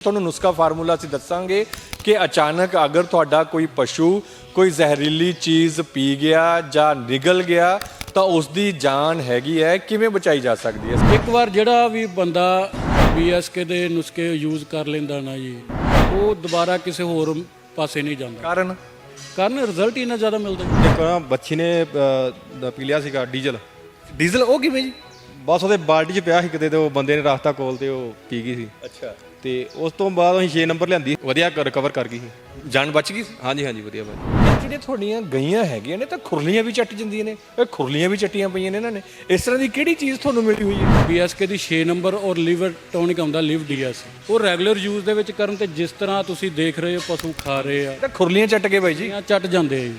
ਤੁਹਾਨੂੰ ਨੁਸਖਾ ਫਾਰਮੂਲਾ ਅਸੀਂ ਦੱਸਾਂਗੇ ਕਿ ਅਚਾਨਕ ਅਗਰ ਤੁਹਾਡਾ ਕੋਈ ਪਸ਼ੂ ਕੋਈ ਜ਼ਹਿਰੀਲੀ ਚੀਜ਼ ਪੀ ਗਿਆ ਜਾਂ ਨਿਗਲ ਗਿਆ ਤਾਂ ਉਸ ਦੀ ਜਾਨ ਹੈਗੀ ਹੈ ਕਿਵੇਂ ਬਚਾਈ ਜਾ ਸਕਦੀ ਹੈ? ਇੱਕ ਵਾਰ ਜਿਹੜਾ ਵੀ ਬੰਦਾ ਬੀਐਸਕੇ ਦੇ ਨੁਸਖੇ ਯੂਜ਼ ਕਰ ਲੈਂਦਾ ਨਾ ਜੀ ਉਹ ਦੁਬਾਰਾ ਕਿਸੇ ਹੋਰ ਪਾਸੇ ਨਹੀਂ ਜਾਂਦਾ। ਕਾਰਨ? ਕਾਰਨ ਰਿਜ਼ਲਟ ਹੀ ਇੰਨਾ ਜ਼ਿਆਦਾ ਮਿਲਦਾ। ਇੱਕ ਨਾ ਬੱਚੀ ਨੇ ਅ, ਦ- ਪੀ ਲਿਆ ਸੀਗਾ ਡੀਜ਼ਲ। ਡੀਜ਼ਲ ਉਹ ਕਿਵੇਂ ਜੀ? ਬਸ ਉਹਦੇ ਬਾਲਟੀ 'ਚ ਪਿਆ ਸੀ ਕਿਤੇ ਤੇ ਉਹ ਬੰਦੇ ਨੇ ਰਸਤਾ ਕੋਲ ਤੇ ਉਹ ਪੀ ਗਈ ਸੀ। ਅੱਛਾ। ਤੇ ਉਸ ਤੋਂ ਬਾਅਦ ਅਸੀਂ 6 ਨੰਬਰ ਲਿਆਂਦੀ। ਵਧੀਆ ਰਿਕਵਰ ਕਰ ਗਈ ਸੀ। ਜਾਨ ਬਚ ਗਈ ਸੀ? ਹਾਂਜੀ ਹਾਂਜੀ ਵਧੀਆ ਬਾਈ ਜਿਹੜੇ ਤੁਹਾਡੀਆਂ ਗਈਆਂ ਹੈਗੀਆਂ ਨੇ ਤਾਂ ਖੁਰਲੀਆਂ ਵੀ ਚੱਟ ਜਾਂਦੀਆਂ ਨੇ। ਇਹ ਖੁਰਲੀਆਂ ਵੀ ਚੱਟੀਆਂ ਪਈਆਂ ਨੇ ਇਹਨਾਂ ਨੇ। ਇਸ ਤਰ੍ਹਾਂ ਦੀ ਕਿਹੜੀ ਚੀਜ਼ ਤੁਹਾਨੂੰ ਮਿਲੀ ਹੋਈ ਹੈ? BSK ਦੀ 6 ਨੰਬਰ ਔਰ ਲਿਵਰ ਟੌਨਿਕ ਆਉਂਦਾ ਲਿਵ ਡੀਐਸ ਉਹ ਰੈਗੂਲਰ ਯੂਜ਼ ਦੇ ਵਿੱਚ ਕਰਨ ਤੇ ਜਿਸ ਤਰ੍ਹਾਂ ਤੁਸੀਂ ਦੇਖ ਰਹੇ ਹੋ ਪਸ਼ੂ ਖਾ ਰਹੇ ਆ। ਤਾਂ ਖੁਰਲੀਆਂ ਚੱਟ ਕੇ ਬਾਈ ਜੀ। ਇਹ ਚੱਟ ਜਾਂਦੇ ਆ ਜੀ।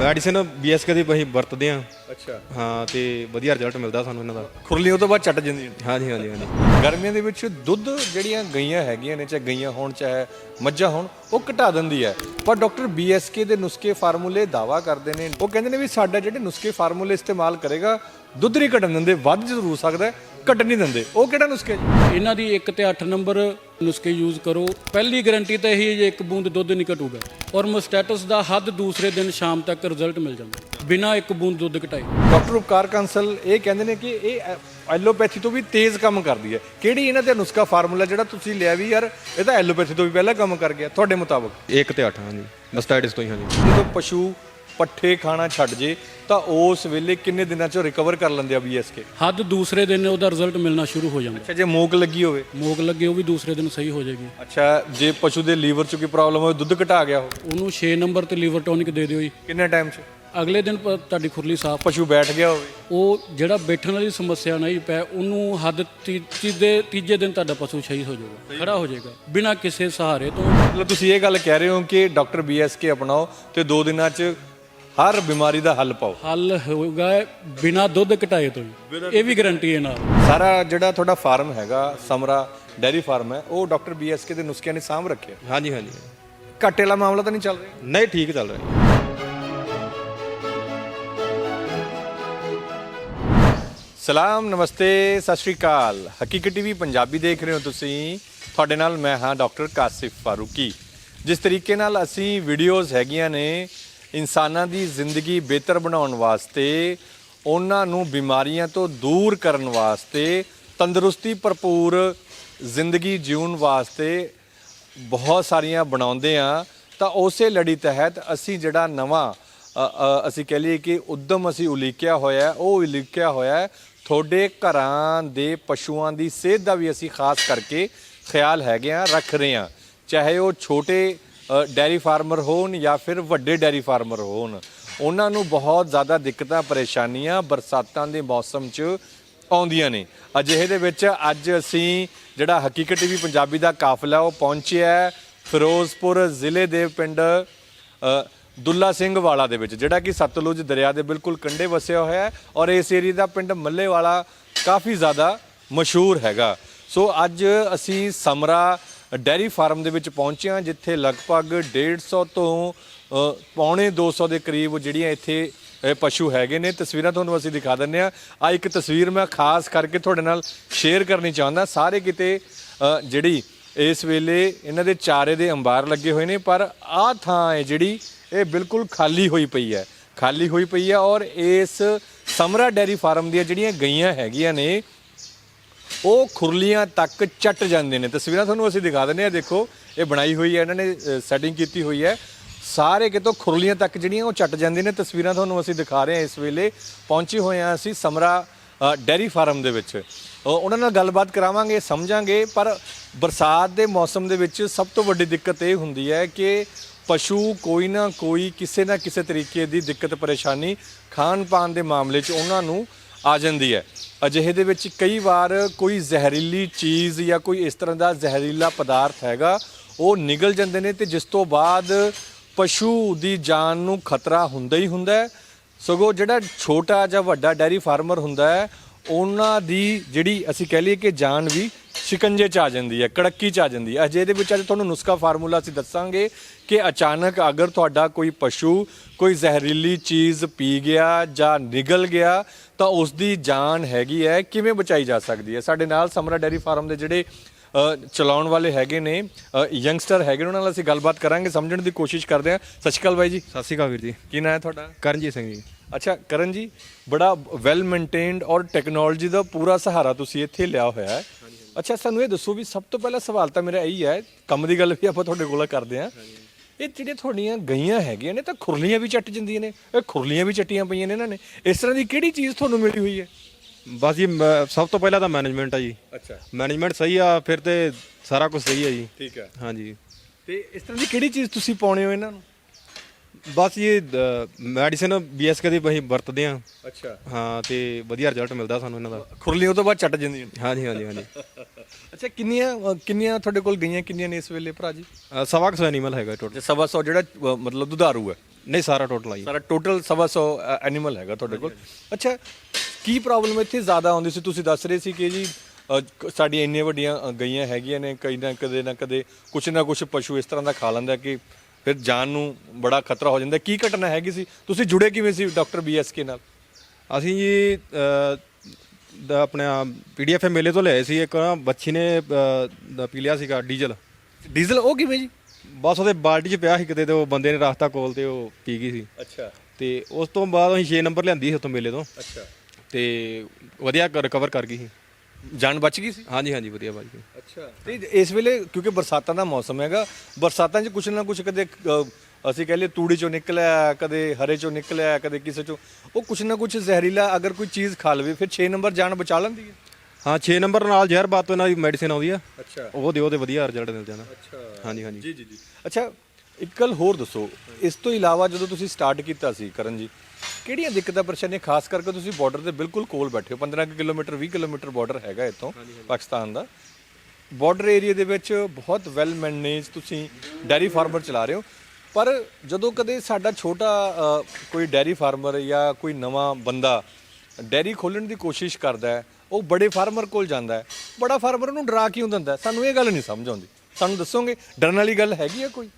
ਮੈਡੀਸਿਨ ਬੀਐਸਕੇ ਦੀ ਅਸੀਂ ਵਰਤਦੇ ਆ ਅੱਛਾ। ਹਾਂ ਤੇ ਵਧੀਆ ਰਿਜ਼ਲਟ ਮਿਲਦਾ ਸਾਨੂੰ ਇਹਨਾਂ ਦਾ। ਖੁਰਲੀਆਂ ਤੋਂ ਬਾਅਦ ਚੱਟ ਜਾਂਦੀਆਂ ਨੇ ਹਾਂਜੀ ਹਾਂਜੀ ਹਾਂਜੀ। ਗਰਮੀਆਂ ਦੇ ਵਿੱਚ ਦੁੱਧ ਜਿਹੜੀਆਂ ਗਈਆਂ ਹੈਗੀਆਂ ਨੇ ਚਾਹੇ ਗਈਆਂ ਹੋਣ ਚਾਹੇ ਮੱਝਾਂ ਹੋਣ ਉਹ ਘਟਾ ਦਿੰਦੀ ਹੈ। ਪਰ ਡਾਕਟਰ ਬੀਐਸਕੇ ਦੇ ਨੁਸਖੇ ਫਾਰਮੂਲੇ ਦਾਵਾ ਕਰਦੇ ਨੇ। ਉਹ ਕਹਿੰਦੇ ਨੇ ਵੀ ਸਾਡਾ ਜਿਹੜੇ ਨੁਸਖੇ ਫਾਰਮੂਲੇ ਇਸਤੇਮਾਲ ਕਰੇਗਾ ਦੁੱਧ ਨਹੀਂ ਘਟਣ ਦਿੰਦੇ ਵੱਧ ਜ਼ਰੂਰ ਸਕਦਾ ਹੈ, ਘਟ ਨਹੀਂ ਦਿੰਦੇ। ਉਹ ਕਿਹੜਾ ਨੁਸਖਾ ਇਹਨਾਂ ਦੀ 1 ਤੇ 8 ਨੰਬਰ ਨੁਸਖੇ ਯੂਜ਼ ਕਰੋ। ਪਹਿਲੀ ਗਾਰੰਟੀ ਤਾਂ ਇਹੀ ਹੈ ਜੇ ਇੱਕ ਬੂੰਦ ਦੁੱਧ ਨਹੀਂ ਘਟੂਗਾ। ਔਰ ਮੋਸਟੈਟਸ ਦਾ ਹੱਦ ਦੂਸਰੇ ਦਿਨ ਸ਼ਾਮ ਤੱਕ ਰਿਜ਼ਲਟ ਮਿਲ ਜਾਂਦਾ। ਬਿਨਾਂ ਇੱਕ ਬੂੰਦ ਦੁੱਧ ਘਟਾਏ। ਡਾਕਟਰ ਉਪਕਾਰ ਕੰਸਲ ਇਹ ਕਹਿੰਦੇ ਨੇ ਕਿ ਇਹ ਐਲੋਪੈਥੀ ਤੋਂ ਵੀ ਤੇਜ਼ ਕੰਮ ਕਰਦੀ ਹੈ। ਕਿਹੜੀ ਇਹਨਾਂ ਦਾ ਨੁਸਖਾ ਫਾਰਮੂਲਾ ਜਿਹੜਾ ਤੁਸੀਂ ਲਿਆ ਵੀ ਯਾਰ ਇਹ ਤਾਂ ਐਲੋਪੈਥੀ ਤੋਂ ਵੀ ਪਹਿਲਾਂ ਕੰਮ ਕਰ ਗਿਆ। ਤੁਹਾਡੇ ਮੁਤਾਬਕ? 1 ਤੇ 8 ਹਾਂਜੀ। ਮਸਟਾਈਟਸ ਤੋਂ ਹੀ ਹਾਂਜੀ। ਜਦੋਂ ਪਸ਼ੂ ਪੱਠੇ ਖਾਣਾ ਛੱਡ ਜੇ ਤਾਂ ਉਸ ਵੇਲੇ ਕਿੰਨੇ ਦਿਨਾਂ ਚ ਰਿਕਵਰ ਕਰ ਲੈਂਦੇ ਆ ਬੀਐਸਕੇ ਹੱਦ ਦੂਸਰੇ ਦਿਨ ਉਹਦਾ ਰਿਜ਼ਲਟ ਮਿਲਣਾ ਸ਼ੁਰੂ ਹੋ ਜਾਂਦਾ। ਅੱਛਾ ਜੇ ਮੋਕ ਲੱਗੀ ਹੋਵੇ। ਮੋਕ ਲੱਗੇ ਉਹ ਵੀ ਦੂਸਰੇ ਦਿਨ ਸਹੀ ਹੋ ਜਾਏਗੀ। ਅੱਛਾ ਜੇ ਪਸ਼ੂ ਦੇ ਲੀਵਰ ਚ ਕੋਈ ਪ੍ਰੋਬਲਮ ਹੋਵੇ ਦੁੱਧ ਘਟਾ ਗਿਆ ਹੋ ਉਹਨੂੰ 6 ਨੰਬਰ ਤੇ ਲੀਵਰ ਟੌਨਿਕ ਦੇ ਦਿਓ ਜੀ। ਕਿੰਨੇ ਟਾਈਮ ਚ? ਅਗਲੇ ਦਿਨ ਪ- ਤੁਹਾਡੀ ਖੁਰਲੀ ਸਾਫ਼। ਪਸ਼ੂ ਬੈਠ ਗਿਆ ਹੋਵੇ। ਉਹ ਜਿਹੜਾ ਬੈਠਣ ਵਾਲੀ ਸਮੱਸਿਆ ਨਹੀਂ ਪੈ ਉਹਨੂੰ ਹੱਦ ਤੀ- ਤੀਜੇ ਤੀਜੇ ਦਿਨ ਤੁਹਾਡਾ ਪਸ਼ੂ ਸਹੀ ਹੋ ਜਾਊਗਾ ਖੜਾ ਹੋ ਜਾਏਗਾ ਬਿਨਾਂ ਕਿਸੇ ਸਹਾਰੇ ਤੋਂ। ਮਤਲਬ ਤੁਸੀਂ ਇਹ ਗੱਲ ਕਹਿ ਰਹੇ ਹੋ ਕਿ ਡਾਕਟਰ ਬੀਐਸਕੇ ਅਪਣਾਓ ਤੇ 2 ਦਿਨਾਂ ਚ ਹਰ ਬਿਮਾਰੀ ਦਾ ਹੱਲ ਪਾਓ। ਹੱਲ ਹੋਊਗਾ ਬਿਨਾਂ ਦੁੱਧ ਘਟਾਏ ਤੋਂ ਹੀ। ਇਹ ਵੀ ਗਾਰੰਟੀ ਹੈ ਨਾਲ। ਸਾਰਾ ਜਿਹੜਾ ਤੁਹਾਡਾ ਫਾਰਮ ਹੈਗਾ ਸਮਰਾ ਡੈਰੀ ਫਾਰਮ ਹੈ ਉਹ ਡਾਕਟਰ ਬੀਐਸਕੇ ਦੇ ਨੁਸਖਿਆਂ ਨੇ ਸਾਂਭ ਰੱਖਿਆ। ਹਾਂਜੀ ਹਾਂਜੀ। ਘਾਟੇ ਵਾਲਾ ਮਾਮਲਾ ਤਾਂ ਨਹੀਂ ਚੱਲ ਰਿਹਾ? ਨਹੀਂ ਠੀਕ ਚੱਲ ਰਿਹਾ। ਸਲਾਮ ਨਮਸਤੇ ਸਤਿ ਸ਼੍ਰੀ ਅਕਾਲ। ਹਕੀਕਤ ਟੀਵੀ ਪੰਜਾਬੀ ਦੇਖ ਰਹੇ ਹੋ ਤੁਸੀਂ। ਤੁਹਾਡੇ ਨਾਲ ਮੈਂ ਹਾਂ ਡਾਕਟਰ ਕਾਸਿਫ ਫਾਰੂਕੀ। ਜਿਸ ਤਰੀਕੇ ਨਾਲ ਅਸੀਂ ਵੀਡੀਓਜ਼ ਹੈਗੀਆਂ ਨੇ ਇਨਸਾਨਾਂ ਦੀ ਜ਼ਿੰਦਗੀ ਬਿਹਤਰ ਬਣਾਉਣ ਵਾਸਤੇ, ਉਹਨਾਂ ਨੂੰ ਬਿਮਾਰੀਆਂ ਤੋਂ ਦੂਰ ਕਰਨ ਵਾਸਤੇ, ਤੰਦਰੁਸਤੀ ਭਰਪੂਰ ਜ਼ਿੰਦਗੀ ਜਿਉਣ ਵਾਸਤੇ ਬਹੁਤ ਸਾਰੀਆਂ ਬਣਾਉਂਦੇ ਆ। ਤਾਂ ਉਸੇ ਲੜੀ ਤਹਿਤ ਅਸੀਂ ਜਿਹੜਾ ਨਵਾਂ ਅਸੀਂ ਕਹ ਲਈਏ ਕਿ ਉਦਮ ਅਸੀਂ ਉਲੀਕਿਆ ਹੋਇਆ ਉਹ ਉਲੀਕਿਆ ਹੋਇਆ ਤੁਹਾਡੇ ਘਰਾਂ ਦੇ ਪਸ਼ੂਆਂ ਦੀ ਸਿਹਤ ਦਾ ਵੀ ਅਸੀਂ ਖਾਸ ਕਰਕੇ ਖਿਆਲ ਹੈਗੇ ਆ, ਰੱਖ ਰਹੇ ਆ। ਚਾਹੇ ਉਹ ਛੋਟੇ ਡੈਰੀ ਫਾਰਮਰ ਹੋਣ ਜਾਂ ਫਿਰ ਵੱਡੇ ਡੈਰੀ ਫਾਰਮਰ ਹੋਣ, ਉਹਨਾਂ ਨੂੰ ਬਹੁਤ ਜ਼ਿਆਦਾ ਦਿੱਕਤਾਂ, ਪਰੇਸ਼ਾਨੀਆਂ, ਬਰਸਾਤਾਂ ਦੇ ਮੌਸਮ 'ਚ ਆਉਂਦੀਆਂ ਨੇ। ਅਜਿਹੇ ਦੇ ਵਿੱਚ ਅੱਜ ਅਸੀਂ ਜਿਹੜਾ ਹਕੀਕਤ ਟੀਵੀ ਪੰਜਾਬੀ ਦਾ ਕਾਫਲਾ, ਉਹ ਪਹੁੰਚਿਆ ਹੈ ਫਿਰੋਜ਼ਪੁਰ ਜ਼ਿਲ੍ਹੇ ਦੇ ਪਿੰਡ ਦੁੱਲਾ ਸਿੰਘ ਵਾਲਾ ਦੇ ਵਿੱਚ, ਜਿਹੜਾ ਕਿ ਸਤਲੁਜ ਦਰਿਆ ਦੇ ਬਿਲਕੁਲ ਕੰਢੇ ਵਸਿਆ ਹੋਇਆ ਹੈ ਔਰ ਇਸ ਏਰੀਆ ਦਾ ਪਿੰਡ ਮੱਲੇ ਵਾਲਾ ਕਾਫੀ ਜ਼ਿਆਦਾ ਮਸ਼ਹੂਰ ਹੈਗਾ। ਸੋ ਅੱਜ ਅਸੀਂ ਸਮਰਾ ਡੈਰੀ ਫਾਰਮ ਦੇ ਵਿੱਚ ਪਹੁੰਚਿਆ ਜਿੱਥੇ ਲਗਭਗ 150 ਤੋਂ ਅ, ਪੌਣੇ 200 ਦੇ ਕਰੀਬ ਜਿਹੜੀਆਂ ਇੱਥੇ ਪਸ਼ੂ ਹੈਗੇ ਨੇ। ਤਸਵੀਰਾਂ ਤੁਹਾਨੂੰ ਅਸੀਂ ਦਿਖਾ ਦਿੰਨੇ ਆ ਆ ਇੱਕ ਤਸਵੀਰ ਮੈਂ ਖਾਸ ਕਰਕੇ ਤੁਹਾਡੇ ਨਾਲ ਸ਼ੇਅਰ ਕਰਨੀ ਚਾਹੁੰਦਾ। ਸਾਰੇ ਕਿਤੇ ਜਿਹੜੀ ਇਸ ਵੇਲੇ ਇਹਨਾਂ ਦੇ ਚਾਰੇ ਦੇ ਅੰਬਾਰ ਲੱਗੇ ਹੋਏ ਨੇ ਪਰ ਆਹ ਥਾਂ ਹੈ ਜਿਹੜੀ ਇਹ ਬਿਲਕੁਲ ਖਾਲੀ ਹੋਈ ਪਈ ਹੈ। ਖਾਲੀ ਹੋਈ ਪਈ ਹੈ ਔਰ ਇਸ ਸਮਰਾ ਡੈਰੀ ਫਾਰਮ ਦੀਆਂ ਜਿਹੜੀਆਂ ਗਈਆਂ ਹੈਗੀਆਂ ਨੇ ਉਹ ਖੁਰਲੀਆਂ ਤੱਕ ਚੱਟ ਜਾਂਦੇ ਨੇ। ਤਸਵੀਰਾਂ ਤੁਹਾਨੂੰ ਅਸੀਂ ਦਿਖਾ ਦਿੰਦੇ ਆ ਦੇਖੋ ਇਹ ਬਣਾਈ ਹੋਈ ਹੈ ਇਹਨਾਂ ਨੇ ਸੈਟਿੰਗ ਕੀਤੀ ਹੋਈ ਹੈ। ਸਾਰੇ ਕਿਤੋਂ ਖੁਰਲੀਆਂ ਤੱਕ ਜਿਹੜੀਆਂ ਉਹ ਚੱਟ ਜਾਂਦੀਆਂ ਨੇ। ਤਸਵੀਰਾਂ ਤੁਹਾਨੂੰ ਅਸੀਂ ਦਿਖਾ ਰਹੇ ਹਾਂ ਇਸ ਵੇਲੇ। ਪਹੁੰਚੇ ਹੋਏ ਹਾਂ ਅਸੀਂ ਸਮਰਾ ਅ, ਡੈਰੀ ਫਾਰਮ ਦੇ ਵਿੱਚ। ਉਹਨਾਂ ਨਾਲ ਗੱਲਬਾਤ ਕਰਾਵਾਂਗੇ ਸਮਝਾਂਗੇ ਪਰ ਬਰਸਾਤ ਦੇ ਮੌਸਮ ਦੇ ਵਿੱਚ ਸਭ ਤੋਂ ਵੱਡੀ ਦਿੱਕਤ ਇਹ ਹੁੰਦੀ ਹੈ ਕਿ ਪਸ਼ੂ ਕੋਈ ਨਾ ਕੋਈ ਕਿਸੇ ਨਾ ਕਿਸੇ ਤਰੀਕੇ ਦੀ ਦਿੱਕਤ ਪਰੇਸ਼ਾਨੀ ਖਾਣ ਪਾਣ ਦੇ ਮਾਮਲੇ 'ਚ ਉਹਨਾਂ ਨੂੰ ਆ ਜਾਂਦੀ ਹੈ। ਅਜਿਹੇ ਦੇ ਵਿੱਚ ਕਈ ਵਾਰ ਕੋਈ ਜ਼ਹਿਰੀਲੀ ਚੀਜ਼ ਜਾਂ ਕੋਈ ਇਸ ਤਰ੍ਹਾਂ ਦਾ ਜ਼ਹਿਰੀਲਾ ਪਦਾਰਥ ਹੈਗਾ, ਉਹ ਨਿਗਲ ਜਾਂਦੇ ਨੇ ਤੇ ਜਿਸ ਤੋਂ ਬਾਅਦ ਪਸ਼ੂ ਦੀ ਜਾਨ ਨੂੰ ਖਤਰਾ ਹੁੰਦਾ ਹੀ ਹੁੰਦਾ ਹੈ। ਸਗੋਂ ਜਿਹੜਾ ਛੋਟਾ ਜਾਂ ਵੱਡਾ ਡੈਰੀ ਫਾਰਮਰ ਹੁੰਦਾ ਹੈ, ਉਹਨਾਂ ਦੀ ਜਿਹੜੀ ਅਸੀਂ ਕਹਿ ਲਈਏ ਕਿ ਜਾਨ ਵੀ ਸ਼ਿਕੰਜੇ ਚ ਆ ਜਾਂਦੀ ਹੈ, ਕੜੱਕੀ ਚ ਆ ਜਾਂਦੀ ਹੈ। ਅਜੇ ਦੇ ਵਿੱਚ ਅੱਜ ਤੁਹਾਨੂੰ ਨੁਸਖਾ ਫਾਰਮੂਲਾ ਅਸੀਂ ਦੱਸਾਂਗੇ ਕਿ ਅਚਾਨਕ ਅਗਰ ਤੁਹਾਡਾ ਕੋਈ ਪਸ਼ੂ ਕੋਈ ਜ਼ਹਿਰੀਲੀ ਚੀਜ਼ ਪੀ ਗਿਆ ਜਾਂ ਨਿਗਲ ਗਿਆ ਤਾਂ ਉਸ ਦੀ ਜਾਨ ਹੈਗੀ ਹੈ। ਕਿਵੇਂ ਬਚਾਈ ਜਾ ਸਕਦੀ ਹੈ? ਸਾਡੇ ਨਾਲ ਸਮਰਾ ਡੈਰੀ ਫਾਰਮ ਦੇ ਜਿਹੜੇ ਚਲਾਉਣ ਵਾਲੇ ਹੈਗੇ ਨੇ ਯੰਗਸਟਰ ਹੈਗੇ ਨੇ ਉਹਨਾਂ ਨਾਲ ਅਸੀਂ ਗੱਲਬਾਤ ਕਰਾਂਗੇ ਸਮਝਣ ਦੀ ਕੋਸ਼ਿਸ਼ ਕਰਦੇ ਹਾਂ। ਸਤਿ ਸ਼੍ਰੀ ਅਕਾਲ ਬਾਈ ਜੀ। ਸਤਿ ਸ਼੍ਰੀ ਅਕਾਲ ਵੀਰ ਜੀ। ਕੀ ਨਾਂ ਹੈ ਤੁਹਾਡਾ? ਕਰਨਜੀਤ ਸਿੰਘ ਜੀ। ਅੱਛਾ ਕਰਨ ਜੀ ਬੜਾ ਵੈਲ ਮੇਨਟੇਨਡ ਔਰ ਟੈਕਨੋਲੋਜੀ ਦਾ ਪੂਰਾ ਸਹਾਰਾ ਤੁਸੀਂ ਇੱਥੇ ਲਿਆ ਹੋਇਆ ਹੈ। ਅੱਛਾ ਸਾਨੂੰ ਇਹ ਦੱਸੋ ਵੀ ਸਭ ਤੋਂ ਪਹਿਲਾ ਸਵਾਲ ਤਾਂ ਮੇਰਾ ਇਹੀ ਹੈ ਕੰਮ ਦੀ ਗੱਲ ਵੀ ਆਪਾਂ ਤੁਹਾਡੇ ਕੋਲ ਕਰਦੇ ਹਾਂ। ਇਹ ਜਿਹੜੀਆਂ ਤੁਹਾਡੀਆਂ ਗਈਆਂ ਹੈਗੀਆਂ ਨੇ ਤਾਂ ਖੁਰਲੀਆਂ ਵੀ ਚੱਟ ਜਾਂਦੀਆਂ ਨੇ ਇਹ ਖੁਰਲੀਆਂ ਵੀ ਚੱਟੀਆਂ ਪਈਆਂ ਨੇ ਇਹਨਾਂ ਨੇ। ਇਸ ਤਰ੍ਹਾਂ ਦੀ ਕਿਹੜੀ ਚੀਜ਼ ਤੁਹਾਨੂੰ ਮਿਲੀ ਹੋਈ ਹੈ? ਬਸ ਜੀ ਮ- ਸਭ ਤੋਂ ਪਹਿਲਾਂ ਤਾਂ ਮੈਨੇਜਮੈਂਟ ਆ ਜੀ। ਅੱਛਾ। ਮੈਨੇਜਮੈਂਟ ਸਹੀ ਆ ਫਿਰ ਤੇ ਸਾਰਾ ਕੁਝ ਸਹੀ ਆ ਜੀ। ਠੀਕ ਹੈ। ਹਾਂਜੀ। ਤੇ ਇਸ ਤਰ੍ਹਾਂ ਦੀ ਕਿਹੜੀ ਚੀਜ਼ ਤੁਸੀਂ ਪਾਉਣੇ ਹੋ ਇਹਨਾਂ ਨੂੰ? ਬਸ ਜੀ ਮੈਡੀਸਿਨ ਬੀਐਸਕੇ ਦੀ ਅਸੀਂ ਵਰਤਦੇ ਆ ਅੱਛਾ। ਹਾਂ ਤੇ ਵਧੀਆ ਰਿਜ਼ਲਟ ਮਿਲਦਾ ਸਾਨੂੰ ਇਹਨਾਂ ਦਾ। ਖੁਰਲੀਆਂ ਤੋਂ ਬਾਅਦ ਚੱਟ ਜਾਂਦੀਆਂ ਨੇ ਹਾਂਜੀ ਹਾਂਜੀ ਹਾਂਜੀ। ਅੱਛਾ ਕਿੰਨੀਆਂ ਅ, ਕਿੰਨੀਆਂ ਤੁਹਾਡੇ ਕੋਲ ਗਈਆਂ ਕਿੰਨੀਆਂ ਨੇ ਇਸ ਵੇਲੇ ਭਰਾ ਜੀ ਅ, ਸਵਾ ਕੁ ਸੌ ਐਨੀਮਲ ਹੈਗਾ ਟੋਟਲ ਤੇ ਸਵਾ ਸੌ ਜਿਹੜਾ ਅ, ਮਤਲਬ ਦੁਧਾਰੂ ਹੈ? ਨਹੀਂ ਸਾਰਾ ਟੋਟਲ ਆ ਜੀ। ਸਾਰਾ ਟੋਟਲ ਸਵਾ ਸੌ ਐਨੀਮਲ ਹੈਗਾ ਤੁਹਾਡੇ ਕੋਲ। ਅੱਛਾ ਕੀ ਪ੍ਰੋਬਲਮ ਇੱਥੇ ਜ਼ਿਆਦਾ ਆਉਂਦੀ ਸੀ? ਤੁਸੀਂ ਦੱਸ ਰਹੇ ਸੀ ਕਿ ਜੀ ਅ, ਕ- ਸਾਡੀਆਂ ਇੰਨੀਆਂ ਵੱਡੀਆਂ ਅ, ਗਈਆਂ ਹੈਗੀਆਂ ਨੇ ਕਈ ਨਾ ਕਦੇ ਨਾ ਕਦੇ ਕੁਛ ਨਾ ਕੁਛ ਪਸ਼ੂ ਇਸ ਤਰ੍ਹਾਂ ਦਾ ਖਾ ਲੈਂਦਾ ਕਿ ਫਿਰ ਜਾਨ ਨੂੰ ਬੜਾ ਖਤਰਾ ਹੋ ਜਾਂਦਾ। ਕੀ ਘਟਨਾ ਹੈਗੀ ਸੀ? ਤੁਸੀਂ ਜੁੜੇ ਕਿਵੇਂ ਸੀ ਡਾਕਟਰ ਬੀਐਸਕੇ ਨਾਲ? ਅਸੀਂ ਜੀ ਦਾ ਆਪਣਾ ਪੀਡੀਐਫ ਮੇਲੇ ਤੋਂ ਲਿਆਏ ਸੀ। ਇੱਕ ਨਾ ਬੱਚੀ ਨੇ ਅ, ਦਾ ਪੀ ਲਿਆ ਸੀਗਾ ਡੀਜ਼ਲ। ਡੀਜ਼ਲ ਉਹ ਕਿਵੇਂ ਜੀ? ਬਸ ਉਹਦੇ ਬਾਲਟੀ 'ਚ ਪਿਆ ਸੀ ਕਿਤੇ ਤੇ ਉਹ ਬੰਦੇ ਨੇ ਰਸਤਾ ਕੋਲ ਤੇ ਉਹ ਪੀ ਗਈ ਸੀ। ਅੱਛਾ। ਤੇ ਉਸ ਤੋਂ ਬਾਅਦ ਅਸੀਂ 6 ਨੰਬਰ ਲਿਆਂਦੀ ਸੀ ਉੱਥੋਂ ਮੇਲੇ ਤੋਂ। ਅੱਛਾ। ਤੇ ਵਧੀਆ ਰਿਕਵਰ ਕਰ ਗਈ ਸੀ। ਜਾਨ ਬਚ ਗਈ ਸੀ? ਹਾਂਜੀ ਹਾਂਜੀ ਵਧੀਆ ਜੀ ਅੱਛਾ। ਤੇ ਇਸ ਵੇਲੇ ਕਿਉਂਕਿ ਬਰਸਾਤਾਂ ਦਾ ਮੌਸਮ ਹੈਗਾ ਬਰਸਾਤਾਂ 'ਚ ਕੁਛ ਨਾ ਕੁਛ ਕਦੇ ਅ, ਅਸੀਂ ਕਹ ਲਈਏ ਤੂੜੀ 'ਚੋਂ ਨਿਕਲਿਆ ਕਦੇ ਹਰੇ 'ਚੋਂ ਨਿਕਲਿਆ ਕਦੇ ਕਿਸੇ 'ਚੋਂ ਉਹ ਕੁਛ ਨਾ ਕੁਛ ਜ਼ਹਿਰੀਲਾ ਅਗਰ ਕੋਈ ਚੀਜ਼ ਖਾ ਲਵੇ ਫਿਰ 6 ਨੰਬਰ ਜਾਨ ਬਚਾ ਲੈਂਦੀ ਹੈ? ਹਾਂ 6 ਨੰਬਰ ਨਾਲ ਜ਼ਹਿਰ ਬਾਤ ਇਹਨਾਂ ਦੀ ਮੈਡੀਸਿਨ ਆਉਂਦੀ ਆ। ਅੱਛਾ। ਉਹ ਦਿਓ ਤੇ ਵਧੀਆ ਰਿਜ਼ਲਟ ਮਿਲ ਅੱਛਾ। ਹਾਂਜੀ ਹਾਂਜੀ। ਜੀ ਜੀ ਜੀ। ਅੱਛਾ ਇੱਕ ਗੱਲ ਹੋਰ ਦੱਸੋ। ਇਸ ਤੋਂ ਇਲਾਵਾ ਜਦੋਂ ਤੁਸੀਂ ਸਟਾਰਟ ਕੀਤਾ ਸੀ ਕਰਨ ਜੀ ਕਿਹੜੀਆਂ ਦਿੱਕਤਾਂ ਪਰੇਸ਼ਾਨੀਆਂ ਖਾਸ ਕਰਕੇ ਤੁਸੀਂ ਬਾਰਡਰ ਦੇ ਬਿਲਕੁਲ ਕੋਲ ਬੈਠੇ ਹੋ 15 ਕੁ ਕਿਲੋਮੀਟਰ 20 ਕਿਲੋਮੀਟਰ ਬਾਰਡਰ ਹੈਗਾ ਇੱਥੋਂ ਪਾਕਿਸਤਾਨ ਦਾ। ਬਾਰਡਰ ਏਰੀਆ ਦੇ ਵਿੱਚ ਬਹੁਤ ਵੈਲ ਮੈਨੇਜ ਤੁਸੀਂ ਡੈਰੀ ਫਾਰਮਰ ਚਲਾ ਰਹੇ ਹੋ। ਪਰ ਜਦੋਂ ਕਦੇ ਸਾਡਾ ਛੋਟਾ ਕੋਈ ਡੈਰੀ ਫਾਰਮਰ ਜਾਂ ਕੋਈ ਨਵਾਂ ਬੰਦਾ ਡੈਰੀ ਖੋਲਣ ਦੀ ਕੋਸ਼ਿਸ਼ ਕਰਦਾ ਹੈ ਉਹ ਬੜੇ ਫਾਰਮਰ ਕੋਲ ਜਾਂਦਾ ਹੈ। ਬੜਾ ਫਾਰਮਰ ਉਹਨੂੰ ਡਰਾ ਕਿਉਂ ਦਿੰਦਾ? ਸਾਨੂੰ ਇਹ ਗੱਲ ਨਹੀਂ ਸਮਝ ਆਉਂਦੀ। ਸਾਨੂੰ ਦੱਸੋਗੇ ਡਰਨ ਵਾਲੀ ਗੱਲ ਹੈਗੀ ਆ ਕੋਈ?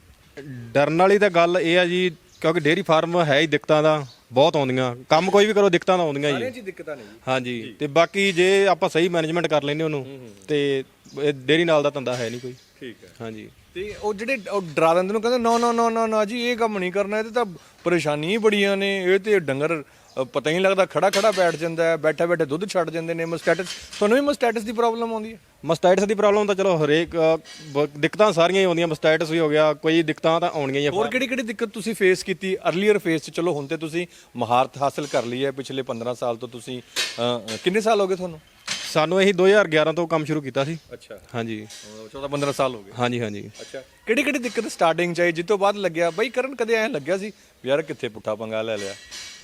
ਡਰਨ ਵਾਲੀ ਤਾਂ ਗੱਲ ਇਹ ਆ ਜੀ ਕਿਉਂਕਿ ਡੇਅਰੀ ਫਾਰਮ ਹੈ ਹੀ ਦਿੱਕਤਾਂ ਦਾ। ਬਹੁਤ ਆਉਂਦੀਆਂ। ਕੰਮ ਕੋਈ ਵੀ ਕਰੋ ਦਿੱਕਤਾਂ ਤਾਂ ਆਉਂਦੀਆਂ ਜੀ ਜੀ ਦਿੱਕਤਾਂ ਨਹੀਂ ਹਾਂਜੀ। ਤੇ ਬਾਕੀ ਜੇ ਆਪਾਂ ਸਹੀ ਮੈਨੇਜਮੈਂਟ ਕਰ ਲੈਂਦੇ ਉਹਨੂੰ ਤੇ ਇਹ ਡੇਅਰੀ ਨਾਲ ਦਾ ਧੰਦਾ ਹੈ ਨਹੀਂ ਕੋਈ। ਠੀਕ ਹੈ। ਹਾਂਜੀ। ਤੇ ਉਹ ਜਿਹੜੇ ਉਹ ਡਰਾ ਦਿੰਦੇ ਨੂੰ ਕਹਿੰਦੇ ਨਾ ਨਾ ਨਾ ਨਾ ਨਾ ਜੀ ਇਹ ਕੰਮ ਨਹੀਂ ਕਰਨਾ ਇਹਦੇ ਤਾਂ ਪਰੇਸ਼ਾਨੀ ਹੀ ਬੜੀਆਂ ਨੇ ਇਹ ਤੇ ਡੰਗਰ ਪਤਾ ਹੀ ਨਹੀਂ ਲੱਗਦਾ ਖੜਾ ਖੜਾ ਬੈਠ ਜਾਂਦਾ ਹੈ ਬੈਠਾ ਬੈਠੇ ਦੁੱਧ ਛੱਡ ਜਾਂਦੇ ਨੇ ਮਸਟੈਟਸ। ਤੁਹਾਨੂੰ ਵੀ ਮਸਟੈਟਸ ਦੀ ਪ੍ਰੋਬਲਮ ਆਉਂਦੀ ਹੈ? ਮਸਟਾਈਟਸ ਦੀ ਪ੍ਰੋਬਲਮ ਤਾਂ ਚਲੋ ਹਰੇਕ ਅ, ਬ- ਦਿੱਕਤਾਂ ਸਾਰੀਆਂ ਹੀ ਆਉਂਦੀਆਂ ਮਸਟਾਈਟਸ ਵੀ ਹੋ ਗਿਆ ਕੋਈ ਦਿੱਕਤਾਂ ਤਾਂ ਆਉਣਗੀਆਂ ਹੀ ਆ ਹੋਰ ਕਿਹੜੀ ਕਿਹੜੀ ਦਿੱਕਤ ਤੁਸੀਂ ਫੇਸ ਕੀਤੀ? ਅਰਲੀਅਰ ਫੇਸ 'ਚ ਚਲੋ ਹੁਣ ਤੇ ਤੁਸੀਂ ਮਹਾਰਤ ਹਾਸਲ ਕਰ ਲਈ ਹੈ ਪਿਛਲੇ 15 ਸਾਲ ਤੋਂ ਤੁਸੀਂ ਅ, ਕਿੰਨੇ ਸਾਲ ਹੋ ਗਏ ਤੁਹਾਨੂੰ? ਸਾਨੂੰ ਇਹੀ 2011 ਤੋਂ ਕੰਮ ਸ਼ੁਰੂ ਕੀਤਾ ਸੀ। ਅੱਛਾ। ਹਾਂਜੀ। 14 15 ਸਾਲ ਹੋ ਗਏ। ਹਾਂਜੀ ਹਾਂਜੀ। ਅੱਛਾ। ਕਿਹੜੀ ਕਿਹੜੀ ਦਿੱਕਤ ਸਟਾਰਟਿੰਗ ਚ ਆਈ? ਜਿਸ ਤੋਂ ਬਾਅਦ ਲੱਗਿਆ। ਬਈ ਕਰਨ ਕਦੇ ਐਂ ਲੱਗਿਆ ਸੀ ਵੀ ਯਾਰ ਕਿੱਥੇ ਪੁੱਠਾ ਪੰਗਾ ਲੈ ਲਿਆ?